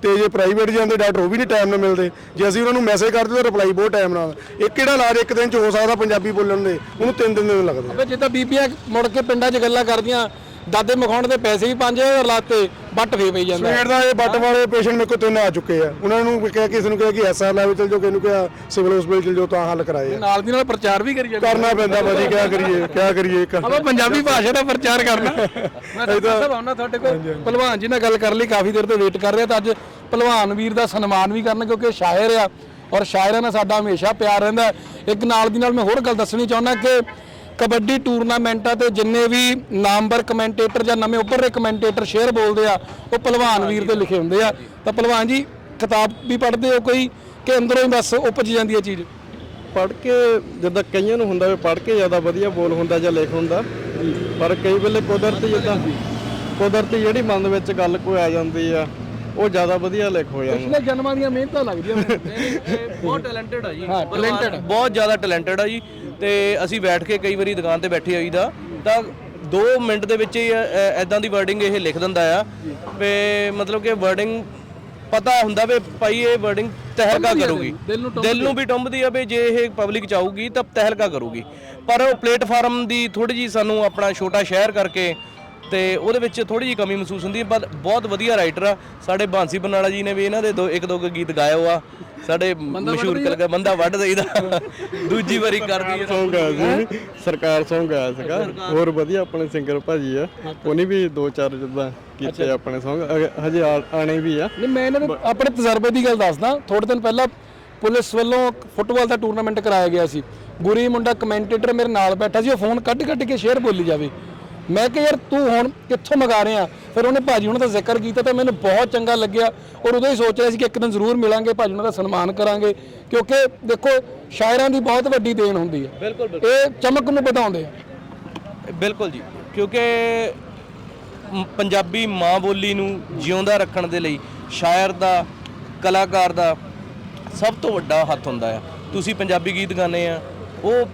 ਤੇ ਜੇ ਪ੍ਰਾਈਵੇਟ ਜਾਂਦੇ ਡਾਕਟਰ ਉਹ ਵੀ ਨਹੀਂ ਟਾਈਮ ਨਾਲ ਮਿਲਦੇ। ਜੇ ਅਸੀਂ ਉਹਨਾਂ ਨੂੰ ਮੈਸੇਜ ਕਰਦੇ ਤਾਂ ਰਿਪਲਾਈ ਬਹੁਤ ਟਾਈਮ ਨਾਲ। ਇੱਕ ਕਿਹੜਾ ਇਲਾਜ ਇੱਕ ਦਿਨ 'ਚ ਹੋ ਸਕਦਾ ਪੰਜਾਬੀ ਬੋਲਣ ਦੇ? ਉਹਨੂੰ ਤਿੰਨ ਦਿਨ ਲੱਗਦੇ ਅਬੇ ਜਿੱਦਾਂ ਬੀਬੀਆਂ ਮੁੜ ਕੇ ਪਿੰਡਾਂ 'ਚ ਗੱਲਾਂ ਕਰਦੀਆਂ ਦਾਦੇ ਮਖਾਉਣ ਦੇ ਪੈਸੇ ਵੀ 5000 ਲਾਤੇ ਬੱਟ ਫੇ ਪਈ ਜਾਂਦਾ। ਸਵੇਰ ਦਾ ਇਹ ਬੱਟ ਵਾਲੇ ਪੇਸ਼ੈਂਟ ਮੇਰੇ ਕੋਲ ਤਿੰਨ ਆ ਚੁੱਕੇ ਆ। ਉਹਨਾਂ ਨੂੰ ਕਿਹਾ ਕਿਸੇ ਨੂੰ ਕਿਹਾ ਕਿ ਐਸਆਰ ਲੈਵਲ ਚਲ ਜਾਓ ਕਿਸੇ ਨੂੰ ਕਿਹਾ ਸਿਵਲ ਹਸਪੀਟਲ ਚਲ ਜਾਓ ਤਾਂ ਹੱਲ ਕਰਾਏ ਆ। ਨਾਲ ਦੀ ਨਾਲ ਪ੍ਰਚਾਰ ਵੀ ਕਰੀ ਜਾਂਦੇ ਕਰਨਾ ਪੈਂਦਾ ਭਾਜੀ ਕਿਆ ਕਰੀਏ ਕਿਆ ਕਰੀਏ ਇੱਕ ਆਪਾਂ ਪੰਜਾਬੀ ਭਾਸ਼ਾ ਦਾ ਪ੍ਰਚਾਰ ਕਰਨਾ। ਮੈਂ ਤਾਂ ਸਭ ਆਉਣਾ ਤੁਹਾਡੇ ਕੋਲ। ਪਹਿਲਵਾਨ ਜੀ ਨਾਲ ਗੱਲ ਕਰ ਲਈ ਕਾਫੀ ਦੇਰ ਤੋਂ ਵੇਟ ਕਰ ਰਿਹਾ ਤਾਂ ਅੱਜ ਪਹਿਲਵਾਨ ਵੀਰ ਦਾ ਸਨਮਾਨ ਵੀ ਕਰਨਾ ਕਿਉਂਕਿ ਸ਼ਾਇਰ ਆ। ਔਰ ਸ਼ਾਇਰਾਂ ਨਾਲ ਸਾਡਾ ਹਮੇਸ਼ਾ ਪਿਆਰ ਰਹਿੰਦਾ। ਹੈ। ਇੱਕ ਨਾਲ ਦੀ ਨਾਲ ਮੈਂ ਹੋਰ ਗੱਲ ਦੱਸਣੀ ਚਾਹੁੰਦਾ ਕਿ ਕਬੱਡੀ ਟੂਰਨਾਮੈਂਟਾਂ ਤੇ ਜਿੰਨੇ ਵੀ ਨਾਮਵਰ ਕਮੈਂਟੇਟਰ ਜਾਂ ਨਵੇਂ ਉੱਭਰ ਰਹੇ ਕਮੈਂਟੇਟਰ ਸ਼ੇਅਰ ਬੋਲਦੇ ਆ, ਉਹ ਪਹਿਲਵਾਨ ਵੀਰ ਦੇ ਲਿਖੇ ਹੁੰਦੇ ਆ। ਤਾਂ ਪਹਿਲਵਾਨ ਜੀ ਕਿਤਾਬ ਵੀ ਪੜ੍ਹਦੇ ਹੋ ਕੋਈ ਕਿ ਅੰਦਰੋਂ ਹੀ ਬਸ ਉਪਜ ਜਾਂਦੀ ਹੈ ਚੀਜ਼? ਪੜ੍ਹ ਕੇ ਜਿੱਦਾਂ ਕਈਆਂ ਨੂੰ ਹੁੰਦਾ ਵੀ ਪੜ੍ਹ ਕੇ ਜ਼ਿਆਦਾ ਵਧੀਆ ਬੋਲ ਹੁੰਦਾ ਜਾਂ ਲਿਖ ਹੁੰਦਾ। ਪਰ ਕਈ ਵੇਲੇ ਕੁਦਰਤੀ ਜਿੱਦਾਂ ਕੁਦਰਤੀ ਜਿਹੜੀ ਮਨ ਵਿੱਚ ਗੱਲ ਕੋਈ ਆ ਜਾਂਦੀ ਆ। ਉਹ ਜ਼ਿਆਦਾ ਵਧੀਆ ਲਿਖ ਹੋ ਜਾਂਦਾ ਪਿਛਲੇ ਜਨਮਾਂ ਦੀਆਂ ਮਿਹਨਤਾਂ ਲੱਗਦੀਆਂ ਮੈਨੂੰ <laughs> ਇਹ ਬਹੁਤ ਟੈਲੈਂਟਡ ਆ ਜੀ। ਹਾਂ, talented। ਬਹੁਤ ਜ਼ਿਆਦਾ ਟੈਲੈਂਟਡ ਆ ਜੀ। ਤੇ ਅਸੀਂ ਬੈਠ ਕੇ ਕਈ ਵਾਰੀ ਦੁਕਾਨ ਤੇ ਬੈਠੇ ਹੋਈਦਾ ਤਾਂ 2 ਮਿੰਟ ਦੇ ਵਿੱਚ ਹੀ ਐਦਾਂ ਦੀ ਵਰਡਿੰਗ ਇਹ ਲਿਖ ਦਿੰਦਾ ਆ। ਵੀ ਮਤਲਬ ਕਿ ਵਰਡਿੰਗ ਪਤਾ ਹੁੰਦਾ ਵੀ ਭਾਈ ਇਹ ਵਰਡਿੰਗ ਤਹਿਲਕਾ ਕਰੂਗੀ। ਦਿਲ ਨੂੰ ਵੀ ਟੁੰਬਦੀ ਆ ਵੀ ਜੇ ਇਹ ਪਬਲਿਕ ਚ ਆਊਗੀ ਤਾਂ ਤਹਿਲਕਾ ਕਰੂਗੀ। ਪਰ ਉਹ ਪਲੇਟਫਾਰਮ ਦੀ ਥੋੜੀ ਜੀ ਸਾਨੂੰ ਆਪਣਾ ਛੋਟਾ ਸ਼ਹਿਰ ਕਰਕੇ ਤੇ ਉਹਦੇ ਵਿੱਚ ਥੋੜੀ ਜੀ ਕਮੀ ਮਹਿਸੂਸ ਹੁੰਦੀ ਹੈ ਪਰ ਬਹੁਤ ਵਧੀਆ ਰਾਈਟਰ ਆ। ਸਾਡੇ ਬਾਂਸੀ ਬਨਾਲਾ ਜੀ ਨੇ ਵੀ ਇਹਨਾਂ ਦੇ ਦੋ ਇੱਕ ਦੋ ਗੀਤ ਗਾਏ ਹੋ ਆ। ਸਾਡੇ ਮਸ਼ਹੂਰ ਕਲਾਕਾਰ ਬੰਦਾ ਵੱਢ ਦਈਦਾ। ਦੂਜੀ ਵਾਰੀ ਕਰਦੀ ਹੈ ਸੌਂਗ ਆਇਆ ਸੀ। ਸਰਕਾਰ ਸੌਂਗ ਆਇਆ ਸੀਗਾ। ਹੋਰ ਵਧੀਆ ਆਪਣੇ ਸਿੰਗਰ ਭਾਜੀ ਆ। ਉਹਨੇ ਵੀ ਦੋ ਚਾਰ ਜਿੱਦਾਂ ਕੀਤੇ ਆਪਣੇ ਸੌਂਗ। ਹਜੇ ਆ- ਆਣੇ ਵੀ ਆ। ਨਹੀਂ ਮੈਂ ਇਹਨਾਂ ਦੇ ਆਪਣੇ ਤਜਰਬੇ ਦੀ ਗੱਲ ਦੱਸਦਾ। ਥੋੜੇ ਦਿਨ ਪਹਿਲਾਂ ਪੁਲਿਸ ਵੱਲੋਂ ਫੁੱਟਬਾਲ ਦਾ ਟੂਰਨਾਮੈਂਟ ਕਰਾਇਆ ਗਿਆ ਸੀ। ਗੁਰੀ ਮੁੰਡਾ ਕਮੈਂਟੇਟਰ ਮੇਰੇ ਨਾਲ ਬੈਠਾ ਸੀ। ਉਹ ਫੋਨ ਕੱਢ ਕੱਢ ਕੇ ਸ਼ੇਅਰ ਬੋਲੀ ਜਾਵੇ। ਮੈਂ ਕਿਹਾ ਯਾਰ ਤੂੰ ਹੁਣ ਕਿੱਥੋਂ ਮੰਗਾ ਰਿਹਾ ਫਿਰ ਉਹਨੇ ਭਾਜੀ ਉਹਨਾਂ ਦਾ ਜ਼ਿਕਰ ਕੀਤਾ ਤਾਂ ਮੈਨੂੰ ਬਹੁਤ ਚੰਗਾ ਲੱਗਿਆ ਔਰ ਉਦੋਂ ਹੀ ਸੋਚ ਰਿਹਾ ਸੀ ਕਿ ਇੱਕ ਦਿਨ ਜ਼ਰੂਰ ਮਿਲਾਂਗੇ ਭਾਜੀ ਉਹਨਾਂ ਦਾ ਸਨਮਾਨ ਕਰਾਂਗੇ ਕਿਉਂਕਿ ਦੇਖੋ ਸ਼ਾਇਰਾਂ ਦੀ ਬਹੁਤ ਵੱਡੀ ਦੇਣ ਹੁੰਦੀ ਹੈ। ਬਿਲਕੁਲ ਇਹ ਚਮਕ ਨੂੰ ਵਧਾਉਂਦੇ ਆ। ਬਿਲਕੁਲ ਜੀ ਕਿਉਂਕਿ ਮ- ਪੰਜਾਬੀ ਮਾਂ ਬੋਲੀ ਨੂੰ ਜਿਉਂਦਾ ਰੱਖਣ ਦੇ ਲਈ ਸ਼ਾਇਰ ਦਾ ਕਲਾਕਾਰ ਦਾ ਸਭ ਤੋਂ ਵੱਡਾ ਹੱਥ ਹੁੰਦਾ ਆ। ਤੁਸੀਂ ਪੰਜਾਬੀ ਗੀਤ ਗਾਉਂਦੇ ਆ ਉਹ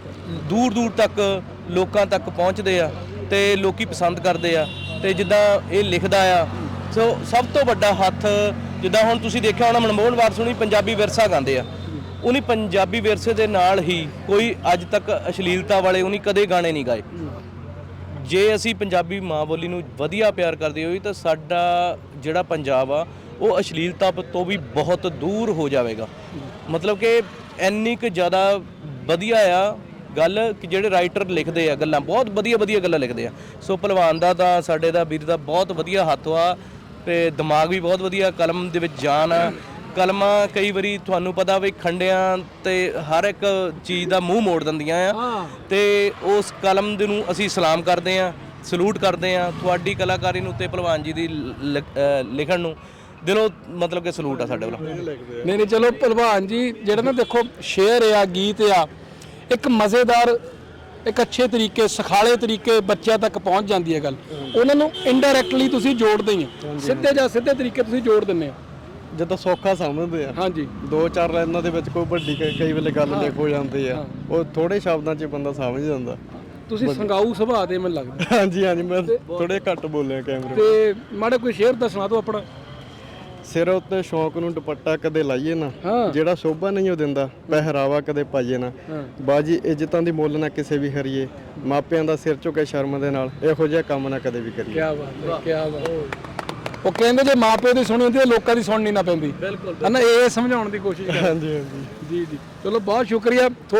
ਦੂਰ ਦੂਰ ਤੱਕ ਲੋਕਾਂ ਤੱਕ ਪਹੁੰਚਦੇ ਆ। ਤੇ ਲੋਕੀ ਪਸੰਦ ਕਰਦੇ ਆ ਤੇ ਜਿੱਦਾਂ ਇਹ ਲਿਖਦਾ ਆ, ਸੋ ਸਭ ਤੋਂ ਵੱਡਾ ਹੱਥ ਜਿੱਦਾਂ ਹੁਣ ਤੁਸੀਂ ਦੇਖਿਆ ਹੋਣਾ ਮਨਮੋਹਨ ਵਾਰਸੁਣੀ ਪੰਜਾਬੀ ਵਿਰਸਾ ਗਾਉਂਦੇ ਆ। ਉਹਨੇ ਪੰਜਾਬੀ ਵਿਰਸੇ ਦੇ ਨਾਲ ਹੀ ਕੋਈ ਅੱਜ ਤੱਕ ਅਸ਼ਲੀਲਤਾ ਵਾਲੇ ਉਹਨੇ ਕਦੇ ਗਾਣੇ ਨਹੀਂ ਗਾਏ। ਜੇ ਅਸੀਂ ਪੰਜਾਬੀ ਮਾਂ ਬੋਲੀ ਨੂੰ ਵਧੀਆ ਪਿਆਰ ਕਰਦੇ ਹੋਈ ਤਾਂ ਸਾਡਾ ਜਿਹੜਾ ਪੰਜਾਬ ਆ, ਉਹ ਅਸ਼ਲੀਲਤਾ ਤੋਂ ਵੀ ਬਹੁਤ ਦੂਰ ਹੋ ਜਾਵੇਗਾ। ਮਤਲਬ ਕਿ ਇੰਨੀ ਕੁ ਜ਼ਿਆਦਾ ਵਧੀਆ ਆ ਗੱਲ ਕਿ ਜਿਹੜੇ ਰਾਈਟਰ ਲਿਖਦੇ ਆ ਗੱਲਾਂ ਬਹੁਤ ਵਧੀਆ ਵਧੀਆ ਗੱਲਾਂ ਲਿਖਦੇ ਆ। ਸੋ ਭਲਵਾਨ ਦਾ ਤਾਂ ਸਾਡੇ ਦਾ ਵੀਰ ਦਾ ਬਹੁਤ ਵਧੀਆ ਹੱਥ ਆ ਤੇ ਦਿਮਾਗ ਵੀ ਬਹੁਤ ਵਧੀਆ ਕਲਮ ਦੇ ਵਿੱਚ ਜਾਨ ਆ। ਕਲਮਾਂ ਕਈ ਵਾਰੀ ਤੁਹਾਨੂੰ ਪਤਾ ਵੀ ਖੰਡਿਆਂ ਤੇ ਹਰ ਇੱਕ ਚੀਜ਼ ਦਾ ਮੂੰਹ ਮੋੜ ਦਿੰਦੀਆਂ ਆ। ਤੇ ਉਸ ਕਲਮ ਦੇ ਨੂੰ ਅਸੀਂ ਸਲਾਮ ਕਰਦੇ ਆ ਸਲੂਟ ਕਰਦੇ ਆ। ਤੁਹਾਡੀ ਕਲਾਕਾਰੀ ਨੂੰ ਤੇ ਭਲਵਾਨ ਜੀ ਦੀ ਲਿਖਣ ਨੂੰ ਦਿਲੋਂ ਮਤਲਬ ਕਿ ਸਲੂਟ ਆ ਸਾਡੇ ਵੱਲੋਂ। ਨਹੀਂ ਨਹੀਂ ਚਲੋ ਭਲਵਾਨ ਜੀ ਜਿਹੜਾ ਨਾ ਦੇਖੋ ਸ਼ੇਰ ਆ ਗੀਤ ਆ ਇੱਕ ਮਜ਼ੇਦਾਰ ਇੱਕ ਅੱਛੇ ਤਰੀਕੇ ਸਖਾਲੇ ਤਰੀਕੇ ਬੱਚਿਆਂ ਤੱਕ ਪਹੁੰਚ ਜਾਂਦੀ ਹੈ ਗੱਲ। ਉਹਨਾਂ ਨੂੰ ਇਨਡਾਇਰੈਕਟਲੀ ਤੁਸੀਂ ਜੋੜਦੇ ਹੀ ਹੋ। ਸਿੱਧੇ ਜਾਂ ਸਿੱਧੇ ਤਰੀਕੇ ਤੁਸੀਂ ਜੋੜ ਦਿੰਦੇ ਹੋ। ਜਦੋਂ ਸੌਖਾ ਸਮਝਦੇ ਆ। ਹਾਂਜੀ। ਦੋ ਚਾਰ ਲਾਈਨਾਂ ਦੇ ਵਿੱਚ ਕੋਈ ਵੱਡੀ ਕਈ ਵੇਲੇ ਗੱਲ ਲਿਖ ਹੋ ਜਾਂਦੀ ਆ। ਉਹ ਥੋੜੇ ਸ਼ਬਦਾਂ 'ਚ ਬੰਦਾ ਸਮਝ ਜਾਂਦਾ। ਤੁਸੀਂ ਸੰਗਾਊ ਸੁਭਾਅ ਦੇ ਮੈਨੂੰ ਲੱਗਦਾ। ਹਾਂਜੀ ਹਾਂਜੀ ਮੈਂ ਥੋੜੇ ਘੱਟ ਬੋਲਿਆ ਕੈਮਰੇ ਤੇ ਮਾੜਾ ਕੋਈ ਸ਼ੇਰ ਦੱਸਣਾ ਤੂੰ ਆਪਣਾ? ਸਿਰ ਉੱਤੇ ਸ਼ੌਂਕ ਨੂੰ ਦੁਪੱਟਾ ਕਦੇ ਲਾਈਏ ਨਾ ਹਾਂ। ਜਿਹੜਾ ਸ਼ੋਭਾ ਨਹੀਂ ਉਹ ਦਿੰਦਾ ਪਹਿਰਾਵਾ ਕਦੇ ਪਾਈਏ ਨਾ। ਬਾਜੀ ਇੱਜ਼ਤਾਂ ਦੀ ਮੁੱਲ ਨਾ ਕਿਸੇ ਵੀ ਹਰੀਏ। ਮਾਪਿਆਂ ਦਾ ਸਿਰ ਝੁਕੇ ਸ਼ਰਮ ਦੇ ਨਾਲ ਇਹੋ ਜਿਹਾ ਕੰਮ ਨਾ ਕਦੇ ਵੀ ਕਰੀਏ। ਕੀ ਬਾਤ ਹੈ ਕੀ ਬਾਤ ਉਹ ਕਹਿੰਦੇ ਜੇ ਮਾਪਿਓ ਦੀ ਸੁਣੀ ਹੁੰਦੀ ਤਾਂ ਲੋਕਾਂ ਦੀ ਸੁਣਨੀ ਨਾ ਪੈਂਦੀ। ਬਿਲਕੁਲ ਹਨਾ ਇਹ ਸਮਝਾਉਣ ਦੀ ਕੋਸ਼ਿਸ਼ ਕਰ ਹਾਂਜੀ। ਹਾਂਜੀ ਜੀ ਜੀ। ਚਲੋ ਬਹੁਤ ਸ਼ੁਕਰੀਆ। ਥੋ-